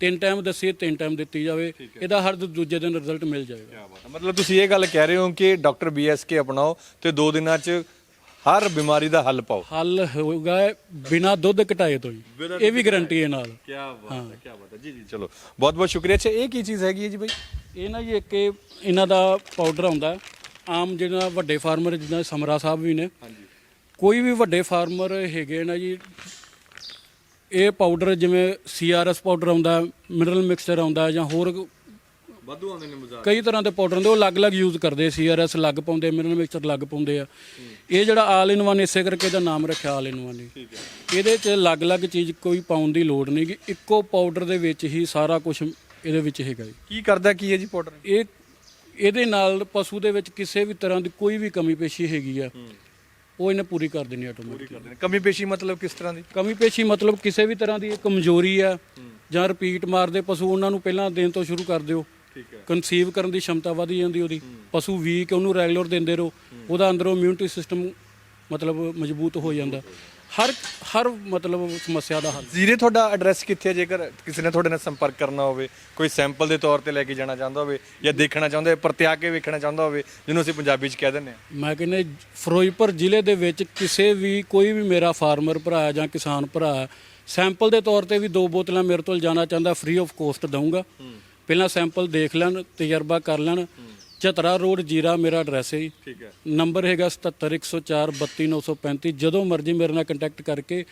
ਤਿੰਨ ਟਾਈਮ ਦੱਸੀਏ ਤਿੰਨ ਟਾਈਮ ਦਿੱਤੀ ਜਾਵੇ। ਇਹਦਾ ਹਰ ਦੂਜੇ ਦਿਨ ਰਿਜ਼ਲਟ ਮਿਲ ਜਾਏਗਾ। ਮਤਲਬ ਤੁਸੀਂ ਇਹ ਗੱਲ ਕਹਿ ਰਹੇ ਹੋ ਕਿ ਡਾਕਟਰ ਬੀਐਸਕੇ ਅਪਣਾਓ ਤੇ ਦੋ ਦਿਨਾਂ 'ਚ ਹਰ ਬਿਮਾਰੀ ਦਾ ਹੱਲ ਪਾਓ। ਹੱਲ ਹੋਊਗਾ ਬਿਨਾ ਦੁੱਧ ਘਟਾਏ ਤੋਂ ਹੀ। ਇਹ ਵੀ ਗਾਰੰਟੀ ਹੈ ਨਾਲ। ਕੀ ਬਾਤ ਹੈ ਕੀ ਬਾਤ ਹੈ। ਜੀ ਜੀ ਚਲੋ ਬਹੁਤ ਬਹੁਤ ਸ਼ੁਕਰੀਆ। ਅੱਛਾ ਇਹ ਕੀ ਚੀਜ਼ ਹੈਗੀ ਹੈ ਜੀ ਬਾਈ? ਇਹ ਨਾ ਜੀ ਇੱਕ ਇਹ ਇਹਨਾਂ ਦਾ ਪਾਊਡਰ ਆਉਂਦਾ। ਆਮ ਜਿਹੜਾ ਵੱਡੇ ਫਾਰਮਰ ਜਿੱਦਾਂ ਸਮਰਾ ਸਾਹਿਬ ਵੀ ਨੇ। ਹਾਂਜੀ। ਕੋਈ ਵੀ ਵੱਡੇ ਫਾਰਮਰ ਹੈਗੇ ਨਾ ਜੀ ਇਹ ਪਾਊਡਰ ਜਿਵੇਂ ਸੀਆਰਐਸ ਪਾਊਡਰ ਆਉਂਦਾ ਮਿਨਰਲ ਮਿਕਸਚਰ ਆਉਂਦਾ ਜਾਂ ਹੋਰ ਵਾਧੂ ਆਉਂਦੇ ਨੇ ਮਜ਼ਾਕ। ਕਈ ਤਰ੍ਹਾਂ ਦੇ ਪਾਊਡਰ ਹੁੰਦੇ ਉਹ ਅਲੱਗ-ਅਲੱਗ ਯੂਜ਼ ਕਰਦੇ ਸੀਆਰਐਸ ਅਲੱਗ ਪਾਉਂਦੇ ਮਿਨਰਲ ਮਿਕਸਚਰ ਅਲੱਗ ਪਾਉਂਦੇ ਆ। ਇਹ ਜਿਹੜਾ ਆਲ ਇਨ ਵਨ ਇਸੇ ਕਰਕੇ ਇਹਦਾ ਨਾਮ ਰੱਖਿਆ ਆਲ ਇਨ ਵਨ ਠੀਕ ਹੈ। ਇਹਦੇ 'ਚ ਅਲੱਗ-ਅਲੱਗ ਚੀਜ਼ ਕੋਈ ਪਾਉਣ ਦੀ ਲੋੜ ਨਹੀਂ ਗੀ ਇੱਕੋ ਪਾਊਡਰ ਦੇ ਵਿੱਚ ਹੀ ਸਾਰਾ ਕੁਝ ਇਹਦੇ ਵਿੱਚ ਹੈਗਾ ਜੀ। ਕੀ ਕਰਦਾ ਕੀ ਹੈ ਜੀ ਪਾਊਡਰ? ਇਹ ਇਹਦੇ ਨਾਲ ਪਸ਼ੂ ਦੇ ਵਿੱਚ ਕਿਸੇ ਵੀ ਤਰ੍ਹਾਂ ਦੀ ਕੋਈ ਵੀ ਕਮੀ ਪੇਸ਼ੀ ਹੈਗੀ ਆ ਉਹ ਇਹਨੇ ਪੂਰੀ ਕਰ ਦੇਣੀ ਆਟੋਮੈਟਿਕ ਕਮੀ ਪੇਸ਼ੀ ਮਤਲਬ ਕਿਸ ਤਰ੍ਹਾਂ ਦੀ? ਕਮੀ ਪੇਸ਼ੀ ਮਤਲਬ ਕਿਸੇ ਵੀ ਤਰ੍ਹਾਂ ਦੀ ਕਮਜ਼ੋਰੀ ਆ ਜਾਂ ਰਿਪੀਟ ਮਾਰਦੇ ਪਸ਼ੂ ਉਹਨਾਂ ਨੂੰ ਪਹਿਲਾਂ ਦੇਣ ਤੋਂ ਸ਼ੁਰੂ ਕਰ ਦਿਓ। ਠੀਕ ਹੈ। ਕਨਸੀਵ ਕਰਨ ਦੀ ਸ਼ਮਤਾ ਵਧੀ ਜਾਂਦੀ ਉਹਦੀ। ਪਸ਼ੂ ਵੀਕ ਉਹਨੂੰ ਰੈਗੂਲਰ ਦਿੰਦੇ ਰਹੋ। ਉਹਦਾ ਅੰਦਰੋਂ ਇਮਿਊਨਿਟੀ ਸਿਸਟਮ ਮਤਲਬ ਮਜ਼ਬੂਤ ਹੋ ਜਾਂਦਾ। ਹਰ ਹਰ ਮਤਲਬ ਸਮੱਸਿਆ ਦਾ ਹੱਲ। ਜ਼ੀਰੇ ਤੁਹਾਡਾ ਐਡਰੈਸ ਕਿੱਥੇ ਹੈ? ਜੇਕਰ ਕਿਸੇ ਨੇ ਤੁਹਾਡੇ ਨਾਲ ਸੰਪਰਕ ਕਰਨਾ ਹੋਵੇ ਕੋਈ ਸੈਂਪਲ ਦੇ ਤੌਰ ਤੇ ਲੈ ਕੇ ਜਾਣਾ ਚਾਹੁੰਦਾ ਹੋਵੇ ਜਾਂ ਦੇਖਣਾ ਚਾਹੁੰਦਾ ਹੋਵੇ ਪ੍ਰਤਿਆ ਕੇ ਵੇਖਣਾ ਚਾਹੁੰਦਾ ਹੋਵੇ ਜਿਹਨੂੰ ਅਸੀਂ ਪੰਜਾਬੀ 'ਚ ਕਹਿ ਦਿੰਦੇ ਹਾਂ। ਮੈਂ ਕਹਿੰਦਾ ਫਿਰੋਜ਼ਪੁਰ ਜ਼ਿਲ੍ਹੇ ਦੇ ਵਿੱਚ ਕਿਸੇ ਵੀ ਕੋਈ ਵੀ ਮੇਰਾ ਫਾਰਮਰ ਭਰਾ ਜਾਂ ਕਿਸਾਨ ਭਰਾ ਸੈਂਪਲ ਦੇ ਤੌਰ ਤੇ ਵੀ ਦੋ ਬੋਤਲਾਂ ਮੇਰੇ ਤੋਂ ਜਾਣਾ ਚਾਹੁੰਦਾ ਫ੍ਰੀ ਆਫ ਕੋਸਟ ਦਊਂਗਾ। ਪਹਿਲਾਂ ਸੈਂਪਲ ਦੇਖ ਲੈਣ ਤਜਰਬਾ ਕਰ ਲੈਣ। ਚਤਰਾ ਰੋਡ ਜੀਰਾ ਮੇਰਾ ਐਡਰੈਸ ਹੈ ਜੀ। ਠੀਕ ਹੈ। ਨੰਬਰ ਹੈਗਾ 77104 32935 ਜਦੋਂ ਮਰਜ਼ੀ ਮੇਰੇ ਨਾਲ ਕੰਟੈਕਟ ਕਰਕੇ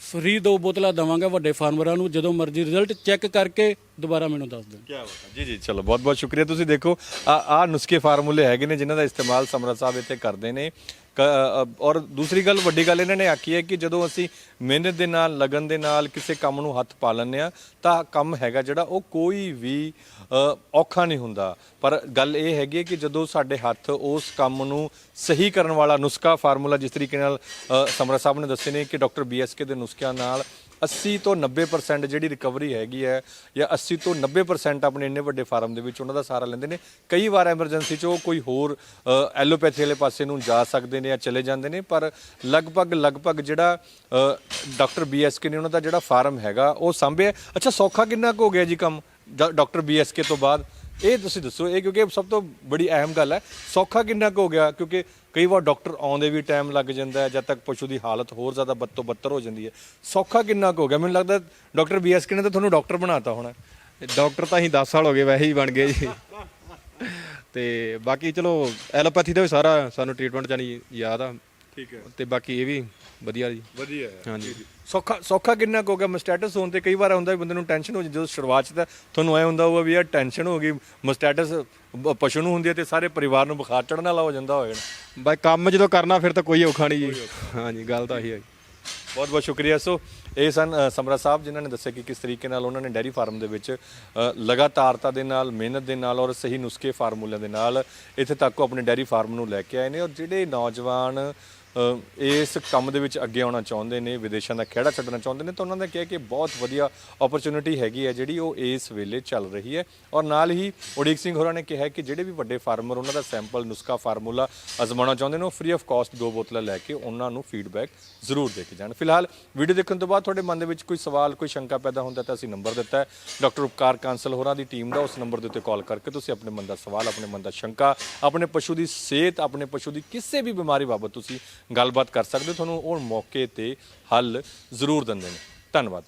ਫ੍ਰੀ ਦੋ ਬੋਤਲਾਂ ਦਵਾਂਗਾ ਵੱਡੇ ਫਾਰਮਰਾਂ ਨੂੰ। ਜਦੋਂ ਮਰਜ਼ੀ ਰਿਜ਼ਲਟ ਚੈੱਕ ਕਰਕੇ ਦੁਬਾਰਾ ਮੈਨੂੰ ਦੱਸ ਦੇਣ। ਕੀ ਬਾਤ ਹੈ। ਜੀ ਜੀ ਚਲੋ ਬਹੁਤ ਬਹੁਤ ਸ਼ੁਕਰੀਆ। ਤੁਸੀਂ ਦੇਖੋ ਆ ਆ ਨੁਸਖੇ ਫਾਰਮੂਲੇ ਹੈਗੇ ਨੇ ਜਿਨ੍ਹਾਂ ਦਾ ਇਸਤੇਮਾਲ ਸਮਰਾ ਸਾਹਿਬ ਇੱਥੇ ਕਰਦੇ ਨੇ। ਔਰ ਦੂਸਰੀ ਗੱਲ, ਵੱਡੀ ਗੱਲ ਇਹਨਾਂ ਨੇ ਆਖੀ ਹੈ ਕਿ ਜਦੋਂ ਅਸੀਂ ਮਿਹਨਤ ਦੇ ਨਾਲ, ਲਗਨ ਦੇ ਨਾਲ ਕਿਸੇ ਕੰਮ ਨੂੰ ਹੱਥ ਪਾ ਲੈਂਦੇ ਆ ਤਾਂ ਕੰਮ ਹੈਗਾ ਜਿਹੜਾ, ਉਹ ਕੋਈ ਵੀ ਔਖਾ ਨਹੀਂ ਹੁੰਦਾ। ਪਰ ਗੱਲ ਇਹ ਹੈਗੀ ਹੈ ਕਿ ਜਦੋਂ ਸਾਡੇ ਹੱਥ ਉਸ ਕੰਮ ਨੂੰ ਸਹੀ ਕਰਨ ਵਾਲਾ ਨੁਸਖਾ ਫਾਰਮੂਲਾ, ਜਿਸ ਤਰੀਕੇ ਨਾਲ ਸਮਰਾ ਸਾਹਿਬ ਨੇ ਦੱਸੇ ਨੇ ਕਿ ਡਾਕਟਰ ਬੀਐਸਕੇ ਦੇ ਨੁਸਖਿਆਂ ਨਾਲ 80 ਤੋਂ 90% ਜਿਹੜੀ ਰਿਕਵਰੀ ਹੈਗੀ ਹੈ ਜਾਂ 80 ਤੋਂ 90% ਆਪਣੇ ਇੰਨੇ ਵੱਡੇ ਫਾਰਮ ਦੇ ਵਿੱਚ ਉਹਨਾਂ ਦਾ ਸਹਾਰਾ ਲੈਂਦੇ ਨੇ। ਕਈ ਵਾਰ ਐਮਰਜੈਂਸੀ 'ਚ ਉਹ ਕੋਈ ਹੋਰ ਐਲੋਪੈਥੀ ਵਾਲੇ ਪਾਸੇ ਨੂੰ ਜਾ ਸਕਦੇ ਨੇ ਜਾਂ ਚਲੇ ਜਾਂਦੇ ਨੇ ਪਰ ਲਗਭਗ ਲਗਭਗ ਜਿਹੜਾ ਅ, ਡਾਕਟਰ ਬੀਐਸਕੇ ਨੇ ਉਹਨਾਂ ਦਾ ਜਿਹੜਾ ਫਾਰਮ ਹੈਗਾ ਉਹ ਸਾਂਭਿਆ ਅੱਛਾ ਸੌਖਾ ਕਿੰਨਾ ਕੁ ਹੋ ਗਿਆ ਜੀ ਕੰਮ ਡਾ- ਡਾਕਟਰ ਬੀਐਸਕੇ ਤੋਂ ਬਾਅਦ? ਇਹ ਤੁਸੀਂ ਦੱਸੋ ਇਹ ਕਿਉਂਕਿ ਸਭ ਤੋਂ ਬੜੀ ਅਹਿਮ ਗੱਲ ਹੈ। ਸੌਖਾ ਕਿੰਨਾ ਕੁ ਹੋ ਗਿਆ? ਕਿਉਂਕਿ ਕਈ ਵਾਰ ਡਾਕਟਰ ਆਉਂਦੇ ਵੀ ਟਾਈਮ ਲੱਗ ਜਾਂਦਾ ਹੈ, ਜਦ ਤੱਕ ਪਸ਼ੂ ਦੀ ਹਾਲਤ ਹੋਰ ਜ਼ਿਆਦਾ ਬੱਤੋ ਬੱਤਰ ਹੋ ਜਾਂਦੀ ਹੈ। ਸੌਖਾ ਕਿੰਨਾ ਕੁ ਹੋ ਗਿਆ? ਮੈਨੂੰ ਲੱਗਦਾ ਡਾਕਟਰ ਕੇ ਨੇ ਤਾਂ ਤੁਹਾਨੂੰ ਡਾਕਟਰ ਬਣਾਤਾ ਹੋਣਾ। ਡਾਕਟਰ ਤਾਂ ਅਸੀਂ 10 ਸਾਲ ਹੋ ਗਏ, ਵੈਸੇ ਹੀ ਬਣ ਗਏ ਜੀ। ਤੇ ਬਾਕੀ ਚਲੋ, ਐਲੋਪੈਥੀ ਦਾ ਵੀ ਸਾਰਾ ਸਾਨੂੰ ਟ੍ਰੀਟਮੈਂਟ ਜਾਨੀ ਯਾਦ ਆ। ਠੀਕ ਹੈ। ਤੇ ਬਾਕੀ ਇਹ ਵੀ ਵਧੀਆ ਜੀ। ਵਧੀਆ ਹਾਂਜੀ। ਸੌਖਾ ਸੌਖਾ ਕਿੰਨਾ ਕੁ ਹੋ ਗਿਆ? ਮਸਟੈਟਸ ਹੋਣ ਤੇ ਕਈ ਵਾਰ ਹੁੰਦਾ ਵੀ ਬੰਦੇ ਨੂੰ ਟੈਨਸ਼ਨ ਹੋ ਜਾਂਦੀ ਜਦੋਂ ਸ਼ੁਰੂਆਤ 'ਚ ਤਾਂ ਤੁਹਾਨੂੰ ਐ ਹੁੰਦਾ ਹੋਊਗਾ ਵੀ ਯਾਰ ਟੈਨਸ਼ਨ ਹੋ ਗਈ ਮਸਟੈਟਸ ਪਸ਼ੂ ਨੂੰ ਹੁੰਦੀ ਹੈ ਤੇ ਸਾਰੇ ਪਰਿਵਾਰ ਨੂੰ ਬੁਖਾਰ ਚੜਨ ਵਾਲਾ ਹੋ ਜਾਂਦਾ ਹੋਵੇਗਾ ਬਾਈ ਕੰਮ ਜਦੋਂ ਕਰਨਾ ਫਿਰ ਤਾਂ ਕੋਈ ਔਖਾ ਨਹੀਂ ਜੀ। ਹਾਂਜੀ ਗੱਲ ਤਾਂ ਇਹੀ ਹੈ ਬਹੁਤ ਬਹੁਤ ਸ਼ੁਕਰੀਆ। ਸੋ ਇਹ ਸਨ ਅ, ਸਮਰਾ ਸਾਹਿਬ ਜਿਨ੍ਹਾਂ ਨੇ ਦੱਸਿਆ ਕਿ ਕਿਸ ਤਰੀਕੇ ਨਾਲ ਉਹਨਾਂ ਨੇ ਡੈਰੀ ਫਾਰਮ ਦੇ ਵਿੱਚ ਅ, ਲਗਾਤਾਰਤਾ ਦੇ ਨਾਲ ਮਿਹਨਤ ਦੇ ਨਾਲ ਔਰ ਸਹੀ ਨੁਸਖੇ ਫਾਰਮੂਲਿਆਂ ਦੇ ਨਾਲ ਇੱਥੇ ਤੱਕ ਉਹ ਆਪਣੇ ਡੈਰੀ ਫਾਰਮ ਨੂੰ ਲੈ ਕੇ ਆਏ ਨੇ ਔਰ ਜਿਹੜੇ ਨੌਜਵਾਨ ਇਸ ਕੰਮ ਦੇ ਵਿੱਚ ਅੱਗੇ ਆਉਣਾ ਚਾਹੁੰਦੇ ਨੇ, ਵਿਦੇਸ਼ਾਂ ਦਾ ਖੇੜਾ ਛੱਡਣਾ ਚਾਹੁੰਦੇ ਨੇ, ਤਾਂ ਉਹਨਾਂ ਦਾ ਕਿਹਾ ਕਿ ਬਹੁਤ ਵਧੀਆ ਓਪਰਚੁਨਿਟੀ ਹੈਗੀ ਹੈ ਜਿਹੜੀ ਉਹ ਇਸ ਵੇਲੇ ਚੱਲ ਰਹੀ ਹੈ। ਔਰ ਨਾਲ ਹੀ ਉਡੀਕ ਸਿੰਘ ਹੋਰਾਂ ਨੇ ਕਿਹਾ ਕਿ ਜਿਹੜੇ ਵੀ ਵੱਡੇ ਫਾਰਮਰ, ਉਹਨਾਂ ਦਾ ਸੈਂਪਲ ਨੁਸਖਾ ਫਾਰਮੂਲਾ ਅਜ਼ਮਾਉਣਾ ਚਾਹੁੰਦੇ ਨੇ, ਉਹ ਫ੍ਰੀ ਆਫ ਕਾਸਟ ਦੋ ਬੋਤਲਾਂ ਲੈ ਕੇ ਉਹਨਾਂ ਨੂੰ ਫੀਡਬੈਕ ਜ਼ਰੂਰ ਦੇ ਕੇ ਜਾਣ। ਫਿਲਹਾਲ ਵੀਡੀਓ ਦੇਖਣ ਤੋਂ ਬਾਅਦ ਤੁਹਾਡੇ ਮਨ ਦੇ ਵਿੱਚ ਕੋਈ ਸਵਾਲ, ਕੋਈ ਸ਼ੰਕਾ ਪੈਦਾ ਹੁੰਦਾ ਤਾਂ ਅਸੀਂ ਨੰਬਰ ਦਿੱਤਾ ਹੈ। ਡਾਕਟਰ ਉਪਕਾਰ ਕਾਂਸਲ ਹੋਰਾਂ ਦੀ ਟੀਮ ਦਾ ਉਸ ਨੰਬਰ ਦੇ ਉੱਤੇ ਕਾਲ ਕਰਕੇ ਤੁਸੀਂ ਆਪਣੇ ਮਨ ਦਾ ਸਵਾਲ, ਆਪਣੇ ਮਨ ਦਾ ਸ਼ੰਕਾ, ਆਪਣੇ ਪਸ਼ੂ ਦੀ ਸਿਹਤ, ਆਪਣੇ ਪਸ਼ੂ ਦੀ ਕਿਸੇ ਵੀ ਬਿਮਾਰੀ ਬਾਬਤ ਤੁਸੀਂ ਗੱਲਬਾਤ ਕਰ ਸਕਦੇ ਹੋ। ਤੁਹਾਨੂੰ ਉਹ ਮੌਕੇ ਤੇ ਹੱਲ ਜ਼ਰੂਰ ਦਿੰਦੇ ਨੇ। ਧੰਨਵਾਦ।